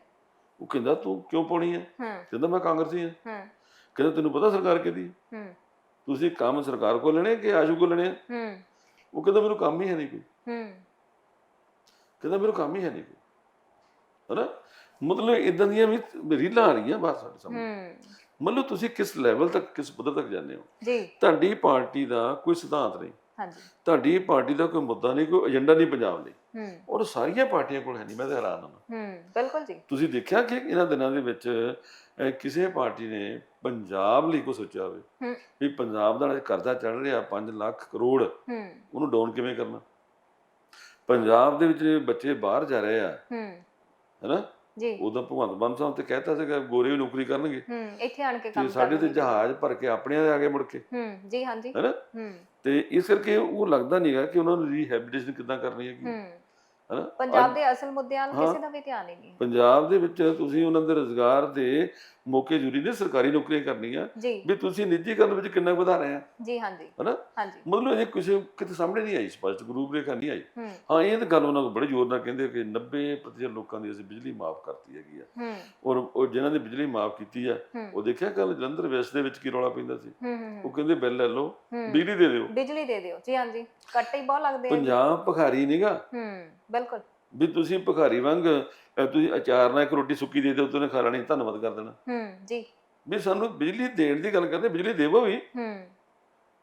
[SPEAKER 2] ਉਹ ਕਹਿੰਦਾ ਤੂੰ ਕਿਉਂ ਪਾਉਣੀ ਹੈ? ਕਹਿੰਦਾ ਮੈਂ ਕਾਂਗਰਸੀ ਹਾਂ।
[SPEAKER 1] ਹੂੰ।
[SPEAKER 2] ਕਹਿੰਦਾ ਤੈਨੂੰ ਪਤਾ ਸਰਕਾਰ ਕਿਹਦੀ ਹੈ?
[SPEAKER 1] ਹੂੰ।
[SPEAKER 2] ਤੁਸੀਂ ਕੰਮ ਸਰਕਾਰ ਕੋਲ ਲੈਣੇ ਕਿ ਆਸ਼ੂ ਕੋਲ ਲੈਣੇ?
[SPEAKER 1] ਹੂੰ।
[SPEAKER 2] ਉਹ ਕਹਿੰਦਾ ਮੈਨੂੰ ਕੰਮ ਹੀ ਹੈ ਨਹੀਂ ਕੋਈ।
[SPEAKER 1] ਹੂੰ।
[SPEAKER 2] ਕਹਿੰਦਾ ਮੈਨੂੰ ਕੰਮ ਹੀ ਹੈ ਨਹੀਂ ਕੋਈ। ਹਨਾ? ਮਤਲਬ ਇਦਾਂ ਦੀਆਂ ਵੀ ਰੀਲਾਂ ਆ ਰਹੀਆਂ ਬਾਹਰ ਸਾਡੇ ਸਾਹਮਣੇ।
[SPEAKER 1] ਹੂੰ।
[SPEAKER 2] ਮਤਲਬ ਤੁਸੀਂ ਕਿਸ ਲੈਵਲ ਤੱਕ ਕਿਸ ਪੱਧਰ ਤੱਕ ਜਾਂਦੇ ਹੋ?
[SPEAKER 1] ਜੀ।
[SPEAKER 2] ਤੁਹਾਡੀ ਪਾਰਟੀ ਦਾ ਕੋਈ ਸਿਧਾਂਤ ਨਹੀਂ।
[SPEAKER 1] ਹਾਂਜੀ।
[SPEAKER 2] ਤੁਹਾਡੀ ਪਾਰਟੀ ਦਾ ਕੋਈ ਮੁੱਦਾ ਨਹੀਂ ਕੋਈ ਏਜੰਡਾ ਨਹੀਂ ਪੰਜਾਬ ਲਈ।
[SPEAKER 1] ਹੂੰ।
[SPEAKER 2] ਔਰ ਸਾਰੀਆਂ ਪਾਰਟੀਆਂ ਕੋਲ ਹੈ ਨਹੀਂ ਮੈਂ ਤਾਂ ਹੈਰਾਨ ਹਾਂ।
[SPEAKER 1] ਹੂੰ ਬਿਲਕੁਲ ਜੀ।
[SPEAKER 2] ਤੁਸੀਂ ਦੇਖਿਆ ਕਿ ਇਹਨਾਂ ਦਿਨਾਂ ਦੇ ਵਿੱਚ ਅਹ ਕਿਸੇ ਪਾਰਟੀ ਨੇ ਪੰਜਾਬ ਲਈ ਕੋ ਸੋਚਿਆ ਹੋਵੇ?
[SPEAKER 1] ਹੂੰ।
[SPEAKER 2] ਵੀ ਪੰਜਾਬ ਦਾ ਜਿਹੜਾ ਕਰਜ਼ਾ ਚੜ ਰਿਹਾ 5 ਲੱਖ ਕਰੋੜ
[SPEAKER 1] ਹੂੰ।
[SPEAKER 2] ਉਹਨੂੰ ਡਾਊਨ ਕਿਵੇਂ ਕਰਨਾ? ਪੰਜਾਬ ਦੇ ਵਿੱਚ ਜਿਹੜੇ ਬੱਚੇ ਬਾਹਰ ਜਾ ਰਹੇ ਆ
[SPEAKER 1] ਹੂੰ।
[SPEAKER 2] ਹੈਨਾ
[SPEAKER 1] ਜੀ।
[SPEAKER 2] ਉਦੋਂ ਭਗਵੰਤ ਮਾਨ ਸਾਹਿਬ ਤੇ ਕਹਿਤਾ ਸੀਗਾ ਗੋਰੇ ਵੀ ਨੌਕਰੀ ਕਰਨਗੇ।
[SPEAKER 1] ਹੂੰ ਇੱਥੇ ਆਣ ਕੇ
[SPEAKER 2] ਤੇ
[SPEAKER 1] ਕੰਮ
[SPEAKER 2] ਸਾਡੇ ਤੇ। ਜਹਾਜ਼ ਭਰ ਕੇ ਆਪਣਿਆਂ ਦੇ ਆ ਗਏ ਮੁੜ ਕੇ।
[SPEAKER 1] ਹੂੰ ਜੀ ਹਾਂਜੀ।
[SPEAKER 2] ਹੈਨਾ?
[SPEAKER 1] ਹੂੰ।
[SPEAKER 2] ਤੇ ਇਸ ਕਰਕੇ ਉਹ ਲੱਗਦਾ ਨਹੀਂਗਾ ਕਿ ਉਹਨਾਂ ਨੂੰ ਰੀਹੈਬਿਲਿਟੇਸ਼ਨ ਕਿੱਦਾਂ ਕਰਨੀ
[SPEAKER 1] ਹੂੰ।
[SPEAKER 2] ਹੈਨਾ?
[SPEAKER 1] ਪੰਜਾਬ ਦੇ ਅਸਲ ਮੁੱਦਿਆਂ ਨੂੰ
[SPEAKER 2] ਹਾਂ।
[SPEAKER 1] ਕਿਸੇ ਦਾ ਵੀ ਧਿਆਨ ਹੀ ਨਹੀਂ
[SPEAKER 2] ਪੰਜਾਬ ਦੇ ਵਿੱਚ ਤੁਸੀਂ ਉਹਨਾਂ ਦੇ ਰੋਜ਼ਗਾਰ ਦੇ ਮੌਕੇ ਜ਼ਰੂਰੀ ਨੇ ਸਰਕਾਰੀ ਨੌਕਰੀਆਂ ਕਰਨੀਆਂ। ਵੀ ਤੁਸੀਂ ਨਿੱਜੀਕਰਨ ਵਿੱਚ ਕਿੰਨਾ ਵਧਾ ਰਹੇ ਆ।
[SPEAKER 1] ਜੀ ਹਾਂਜੀ।
[SPEAKER 2] ਹੈਨਾ?
[SPEAKER 1] ਹਾਂਜੀ।
[SPEAKER 2] ਮਤਲਬ ਇਹ ਕਿਸੇ ਕਿਤੇ ਸਾਹਮਣੇ ਨਹੀਂ ਆਈ ਸਪਸ਼ਟ ਗਰੂਪ ਰੇਖਾ ਨਹੀਂ ਆਈ।
[SPEAKER 1] ਹੂੰ।
[SPEAKER 2] ਹਾਂ ਇਹ ਤਾਂ ਗੱਲ ਉਹਨਾਂ ਨੂੰ ਬੜੇ ਜ਼ੋਰ ਨਾਲ ਕਹਿੰਦੇ ਕਿ 90% ਲੋਕਾਂ ਦੀ ਅਸੀਂ ਬਿਜਲੀ ਮਾਫ ਕਰਤੀ ਹੈਗੀ ਆ।
[SPEAKER 1] ਹੂੰ।
[SPEAKER 2] ਔਰ ਉਹ ਜਿਨ੍ਹਾਂ ਦੀ ਬਿਜਲੀ ਮਾਫ ਕੀਤੀ ਆ
[SPEAKER 1] ਹੂੰ।
[SPEAKER 2] ਉਹ ਦੇਖਿਆ ਕੱਲ ਜਲੰਧਰ ਵੈਸਟ ਦੇ ਵਿੱਚ ਕੀ ਰੌਲਾ ਪੈਂਦਾ ਸੀ?
[SPEAKER 1] ਹੂੰ ਹੂੰ,
[SPEAKER 2] ਉਹ ਕਹਿੰਦੇ ਬਿੱਲ ਲੈ ਲਓ
[SPEAKER 1] ਹੂੰ।
[SPEAKER 2] ਬਿਜਲੀ ਦੇ ਦਿਓ।
[SPEAKER 1] ਬਿਜਲੀ ਦੇ ਦਿਓ। ਜੀ ਹਾਂਜੀ। ਕੱਟ ਹੀ ਬਹੁਤ ਲੱਗਦੇ ਆ।
[SPEAKER 2] ਪੰਜਾਬ ਭਖਾਰੀ ਨਹੀਂਗਾ
[SPEAKER 1] ਹੂੰ। ਬਿਲਕੁਲ।
[SPEAKER 2] ਵੀ ਤੁਸੀਂ ਭਖਾਰੀ ਵਾਂਗ ਅਹ ਤੁਸੀਂ ਅਚਾਰ ਨਾਲ ਇੱਕ ਰੋਟੀ ਸੁੱਕੀ ਦੇ ਦਿਓ ਤੇ ਉਹਨੇ ਖਾ ਲੈਣੀ ਧੰਨਵਾਦ ਕਰ ਦੇਣਾ।
[SPEAKER 1] ਹੂੰ ਜੀ।
[SPEAKER 2] ਵੀ ਸਾਨੂੰ ਬਿਜਲੀ ਦੇਣ ਦੀ ਗੱਲ ਕਰਦੇ ਬਿਜਲੀ ਦੇਵੋ ਵੀ।
[SPEAKER 1] ਹੂੰ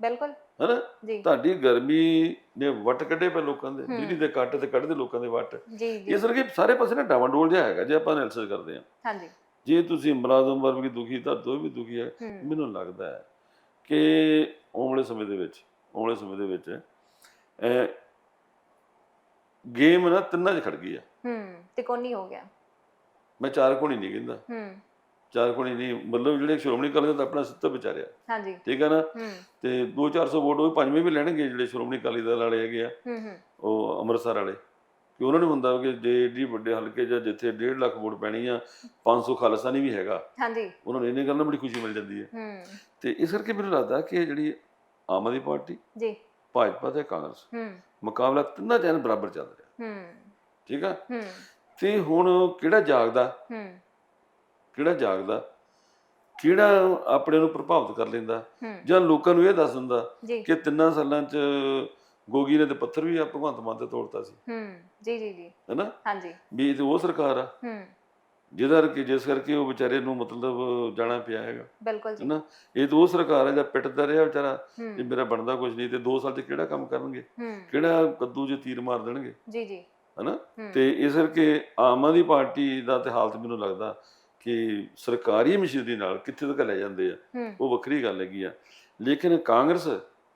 [SPEAKER 1] ਬਿਲਕੁਲ।
[SPEAKER 2] ਹੈਨਾ?
[SPEAKER 1] ਜੀ।
[SPEAKER 2] ਤੁਹਾਡੀ ਗਰਮੀ ਨੇ ਵੱਟ ਕੱਢੇ ਪਏ ਲੋਕਾਂ ਦੇ। ਬਿਜਲੀ ਦੇ ਕੱਟ ਤੇ ਕੱਢਦੇ ਲੋਕਾਂ ਦੇ ਵੱਟ।
[SPEAKER 1] ਜੀ ਜੀ।
[SPEAKER 2] ਇਸ ਕਰਕੇ ਸਾਰੇ ਪਾਸੇ ਨਾ ਡਾਵਾਂਡੋਲ ਜਿਹਾ ਹੈਗਾ ਜੇ ਆਪਾਂ ਐਨਾਲਿਸਿਸ ਕਰਦੇ ਹਾਂ।
[SPEAKER 1] ਹਾਂਜੀ।
[SPEAKER 2] ਜੇ ਤੁਸੀਂ ਮੁਲਾਜ਼ਮ ਵਰਗ ਵੀ ਦੁਖੀ ਤਾਂ ਦੋ ਵੀ ਦੁਖੀ ਹੈ।
[SPEAKER 1] ਹੂੰ।
[SPEAKER 2] ਮੈਨੂੰ ਲੱਗਦਾ ਹੈ ਕਿ ਆਉਣ ਵਾਲੇ ਸਮੇਂ ਦੇ ਵਿੱਚ ਆਉਣ ਵਾਲੇ ਸਮੇਂ ਦੇ ਵਿੱਚ ਅਹ ਗੇਮ ਨਾ ਤਿੰਨਾਂ 'ਚ ਖੜ ਗਈ ਆ।
[SPEAKER 1] ਹੂੰ ਤਿਕੋਨੀ ਹੋ ਗਿਆ?
[SPEAKER 2] ਮੈਂ ਚਾਰ ਕੋਣੀ ਨਹੀਂ ਕਹਿੰਦਾ।
[SPEAKER 1] ਹੂੰ।
[SPEAKER 2] ਚਾਰ ਕੋਣੀ ਨਹੀਂ ਮਤਲਬ ਜਿਹੜੇ ਸ਼੍ਰੋਮਣੀ ਅਕਾਲੀ ਦਲ ਦਾ ਆਪਣਾ ਸਿੱਧਾ ਵਿਚਾਰਿਆ
[SPEAKER 1] ਹਾਂਜੀ।
[SPEAKER 2] ਠੀਕ ਹੈ ਨਾ?
[SPEAKER 1] ਹੂੰ।
[SPEAKER 2] ਤੇ 2-400 ਵੋਟ ਉਹ ਪੰਜਵੇਂ ਵੀ ਲੈਣਗੇ ਜਿਹੜੇ ਸ਼੍ਰੋਮਣੀ ਅਕਾਲੀ ਦਲ ਵਾਲੇ ਹੈਗੇ ਆ।
[SPEAKER 1] ਹੂੰ ਹੂੰ।
[SPEAKER 2] ਉਹ ਅੰਮ੍ਰਿਤਸਰ ਵਾਲੇ। ਕਿ ਉਹਨਾਂ ਨੂੰ ਹੁੰਦਾ ਕਿ ਜੇ ਏਡੀ ਵੱਡੇ ਹਲਕੇ ਜਾਂ ਜਿੱਥੇ 1.5 ਲੱਖ ਵੋਟ ਪੈਣੀ ਆ 500 ਖਾਲਸਾਨੀ ਵੀ ਹੈਗਾ।
[SPEAKER 1] ਹਾਂਜੀ।
[SPEAKER 2] ਉਹਨਾਂ ਨੂੰ ਇਹਨੇ ਗੱਲ ਨਾਲ ਬੜੀ ਖੁਸ਼ੀ ਮਿਲ ਜਾਂਦੀ ਹੈ
[SPEAKER 1] ਹੂੰ।
[SPEAKER 2] ਤੇ ਇਸ ਕਰਕੇ ਮੈਨੂੰ ਲੱਗਦਾ ਕਿ ਜਿਹੜੀ ਆਮ ਆਦਮੀ ਪਾਰਟੀ
[SPEAKER 1] ਜੀ।
[SPEAKER 2] ਭਾਜਪਾ ਤੇ ਕਾਂਗਰਸ
[SPEAKER 1] ਹੂੰ।
[SPEAKER 2] ਮੁਕਾਬਲਾ ਤਿੰਨਾਂ ਚੈਨ ਬਰਾਬਰ ਚੱਲ ਰਿਹਾ।
[SPEAKER 1] ਹੂੰ।
[SPEAKER 2] ਠੀਕ ਆ?
[SPEAKER 1] ਹੂੰ।
[SPEAKER 2] ਤੇ ਹੁਣ ਕਿਹੜਾ ਜਾਗਦਾ?
[SPEAKER 1] ਹੂੰ।
[SPEAKER 2] ਕਿਹੜਾ ਜਾਗਦਾ? ਕਿਹੜਾ ਆਪਣੇ ਨੂੰ ਪ੍ਰਭਾਵਿਤ ਕਰ ਲੈਂਦਾ? ਜਾਂ ਲੋਕਾਂ ਨੂੰ ਇਹ ਦੱਸ ਦਿੰਦਾ ਕਿ ਤਿੰਨਾਂ ਸਾਲਾਂ 'ਚ ਗੋਗੀ ਨੇ ਤੇ ਪੱਥਰ ਵੀ ਆ ਭਗਵੰਤ ਮਾਨ ਤੇ ਤੋੜਤਾ ਸੀ।
[SPEAKER 1] ਹੂੰ। ਜੀ ਜੀ ਜੀ।
[SPEAKER 2] ਹੈਨਾ?
[SPEAKER 1] ਹਾਂਜੀ।
[SPEAKER 2] ਵੀ ਇਹ ਤੇ ਉਹ ਸਰਕਾਰ ਆ।
[SPEAKER 1] ਹੂੰ।
[SPEAKER 2] ਜਿਹਦਾ ਕਰਕੇ ਜਿਸ ਕਰਕੇ ਉਹ ਵਿਚਾਰੇ ਨੂੰ ਮਤਲਬ ਜਾਣਾ ਪਿਆ ਹੈਗਾ।
[SPEAKER 1] ਬਿਲਕੁਲ ਜੀ।
[SPEAKER 2] ਹੈਨਾ? ਇਹ ਉਹ ਸਰਕਾਰ ਹੈ ਜਾਂ ਪਿੱਟਦਾ ਰਿਹਾ ਵਿਚਾਰਾ ਜੇ ਮੇਰਾ ਬਣਦਾ ਕੁਝ ਨਹੀਂ ਤੇ 2 ਸਾਲ 'ਚ ਕਿਹੜਾ ਕੰਮ ਕਰਨਗੇ? ਕਿਹੜਾ ਕੱਦੂ 'ਚ ਤੀਰ ਮਾਰ ਦੇਣਗੇ?
[SPEAKER 1] ਜੀ ਜੀ।
[SPEAKER 2] ਹੈਨਾ? ਤੇ ਇਸ ਕਰਕੇ ਆਮ ਆਦਮੀ ਪਾਰਟੀ ਦਾ ਤੇ ਹਾਲਤ ਮੈਨੂੰ ਲੱਗਦਾ ਕਿ ਸਰਕਾਰੀ ਮਸ਼ੀਨਰੀ ਨਾਲ ਕਿੱਥੇ ਤੱਕ ਲੈ ਜਾਂਦੇ ਆ ਉਹ ਵੱਖਰੀ ਗੱਲ ਹੈਗੀ ਆ। ਲੇਕਿਨ ਕਾਂਗਰਸ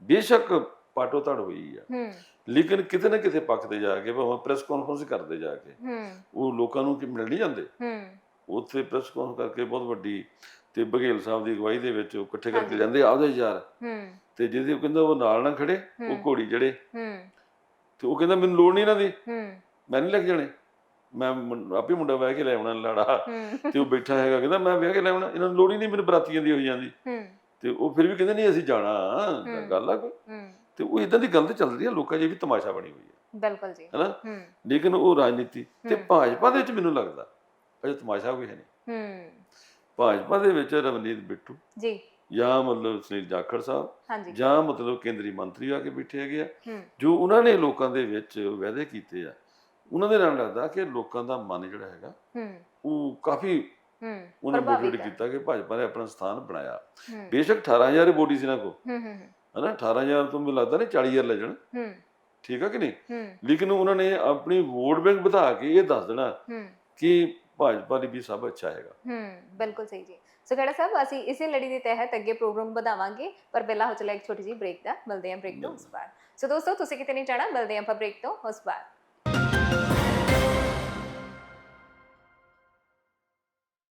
[SPEAKER 2] ਬੇਸ਼ੱਕ ਪਾਟੋ ਧੜ ਹੋਈ ਆ। ਲੇਕਿਨ ਕਿਤੇ ਨਾ ਕਿਤੇ ਪੱਖ ਤੇ ਜਾ ਕੇ ਭਾਵੇਂ ਪ੍ਰੈਸ ਕਾਨਫਰੰਸ ਕਰਦੇ ਜਾ ਕੇ ਉਹ ਲੋਕਾਂ ਨੂੰ ਕਿ ਮਿਲ ਨਹੀਂ ਜਾਂਦੇ। ਉੱਥੇ ਪ੍ਰੈਸ ਕਾਨਫਰੰਸ ਕਰਕੇ ਬਹੁਤ ਵੱਡੀ ਤੇ ਬਘੇਲ ਸਾਹਿਬ ਦੀ ਅਗਵਾਈ ਦੇ ਵਿੱਚ ਉਹ ਇਕੱਠੇ ਕਰਕੇ। ਜਾਂਦੇ ਆਪਦੇ ਯਾਰ। ਤੇ ਜਿਹਦੇ ਉਹ ਕਹਿੰਦਾ ਉਹ ਨਾਲ ਨਾ ਖੜੇ ਉਹ। ਘੋੜੀ ਜਿਹੜੇ।
[SPEAKER 1] ਹੂੰ।
[SPEAKER 2] ਤੇ ਉਹ ਕਹਿੰਦਾ ਮੈਨੂੰ ਲੋੜ ਨਹੀਂ ਇਹਨਾਂ ਦੀ। ਮੈਂ ਨਹੀਂ ਲੈ ਕੇ ਜਾਣੇ। ਮੈਂ ਆਪੇ ਮੁੰਡਾ ਵਿਆਹ ਕੇ ਲੈ ਆਉਣਾ ਲਾੜਾ। ਤੇ ਉਹ ਬੈਠਾ ਹੈਗਾ ਕਹਿੰਦਾ ਮੈਂ ਵਿਆਹ ਕੇ ਲੈ ਆਉਣਾ। ਇਹਨਾਂ ਨੂੰ ਲੋੜ ਹੀ ਨਹੀਂ ਮੈਨੂੰ ਬਰਾਤੀਆਂ ਦੀ ਹੋਈ ਜਾਂਦੀ। ਤੇ ਉਹ ਫਿਰ ਵੀ ਕਹਿੰਦੇ ਨਹੀਂ ਅਸੀਂ ਜਾਣਾ। ਗੱਲ ਆ ਕੋਈ। ਤੇ ਉਹ ਇਦਾਂ ਦੀ ਗੱਲ ਤੇ ਚੱਲ ਰਹੀ ਹੈ ਲੋਕਾਂ 'ਚ ਇਹ ਵੀ ਤਮਾਸ਼ਾ ਬਣੀ ਹੋਈ ਹੈ
[SPEAKER 1] ਬਿਲਕੁਲ ਜੀ।
[SPEAKER 2] ਹੈਨਾ?
[SPEAKER 1] ਹੂੰ।
[SPEAKER 2] ਲੇਕਿਨ ਉਹ ਰਾਜਨੀਤੀ ਤੇ। ਭਾਜਪਾ ਦੇ ਵਿੱਚ ਮੈਨੂੰ ਲੱਗਦਾ ਅਜੇ ਤਮਾਸ਼ਾ ਕੋਈ ਹੈ ਨਹੀਂ।
[SPEAKER 1] ਹੂੰ।
[SPEAKER 2] ਭਾਜਪਾ ਦੇ ਵਿੱਚ ਰਵਨੀਤ ਬਿੱਟੂ
[SPEAKER 1] ਜੀ।
[SPEAKER 2] ਜਾਂ ਮਤਲਬ ਸੁਨੀਲ ਜਾਖੜ ਸਾਹਿਬ
[SPEAKER 1] ਹਾਂਜੀ।
[SPEAKER 2] ਜਾਂ ਮਤਲਬ ਕੇਂਦਰੀ ਮੰਤਰੀ ਆ ਕੇ ਬੈਠੇ ਹੈਗੇ ਆ
[SPEAKER 1] ਹੂੰ।
[SPEAKER 2] ਜੋ ਉਹਨਾਂ ਨੇ ਲੋਕਾਂ ਦੇ ਵਿੱਚ ਵਾਅਦੇ ਕੀਤੇ ਆ ਉਹਨਾਂ ਦੇ ਨਾਲ ਲੱਗਦਾ ਕਿ ਲੋਕਾਂ ਦਾ ਮਨ ਜਿਹੜਾ ਹੈਗਾ
[SPEAKER 1] ਹੂੰ।
[SPEAKER 2] ਉਹ ਕਾਫੀ
[SPEAKER 1] ਹੂੰ।
[SPEAKER 2] ਉਹਨੇ
[SPEAKER 1] ਪ੍ਰਭਾਵਿਤ
[SPEAKER 2] ਮੋਟੀਵੇਟ
[SPEAKER 1] ਹੈ।
[SPEAKER 2] ਕੀਤਾ ਕਿ ਭਾਜਪਾ ਨੇ ਆਪਣਾ ਸਥਾਨ ਬਣਾਇਆ।
[SPEAKER 1] ਹੂੰ।
[SPEAKER 2] ਬੇਸ਼ੱਕ 18000 ਵੋਟ ਹੀ ਸੀ ਨਾ ਕੋ
[SPEAKER 1] ਹੂੰ ਹੂੰ।
[SPEAKER 2] ਹਨਾ 18000 ਤੋਂ ਮੈਨੂੰ ਲੱਗਦਾ ਨਹੀਂ 40000 ਲੈ ਜਾਣ।
[SPEAKER 1] ਹੂੰ।
[SPEAKER 2] ਠੀਕ ਆ ਕਿ ਨਹੀਂ? ਲੇਕਿਨ ਉਹਨਾਂ ਨੇ ਆਪਣੀ ਵੋਟ ਬੈਂਕ ਵਧਾ ਕੇ ਇਹ ਦੱਸ ਦੇਣਾ
[SPEAKER 1] ਹੂੰ।
[SPEAKER 2] ਕਿ ਭਾਜਪਾ ਲਈ ਵੀ ਸਭ ਅੱਛਾ ਹੈਗਾ।
[SPEAKER 1] ਹੂੰ ਬਿਲਕੁਲ ਸਹੀ ਜੀ। ਸੋ ਖੜਾ ਸਾਹਿਬ ਅਸੀਂ ਇਸੇ ਲੜੀ ਦੇ ਤਹਿਤ ਅੱਗੇ ਪ੍ਰੋਗਰਾਮ ਵਧਾਵਾਂਗੇ ਪਰ ਪਹਿਲਾਂ ਹੋ ਚਲਾ ਇੱਕ ਛੋਟੀ ਜਿਹੀ ਬ੍ਰੇਕ ਦਾ ਮਿਲਦੇ ਹਾਂ ਬ੍ਰੇਕ ਤੋਂ ਉਸ ਬਾਅਦ। ਸੋ ਦੋਸਤੋ ਤੁਸੀਂ ਕਿਤੇ ਨਹੀਂ ਜਾਣਾ ਮਿਲਦੇ ਹਾਂ ਆਪਾਂ ਬ੍ਰੇਕ ਤੋਂ ਉਸ ਬਾਅਦ।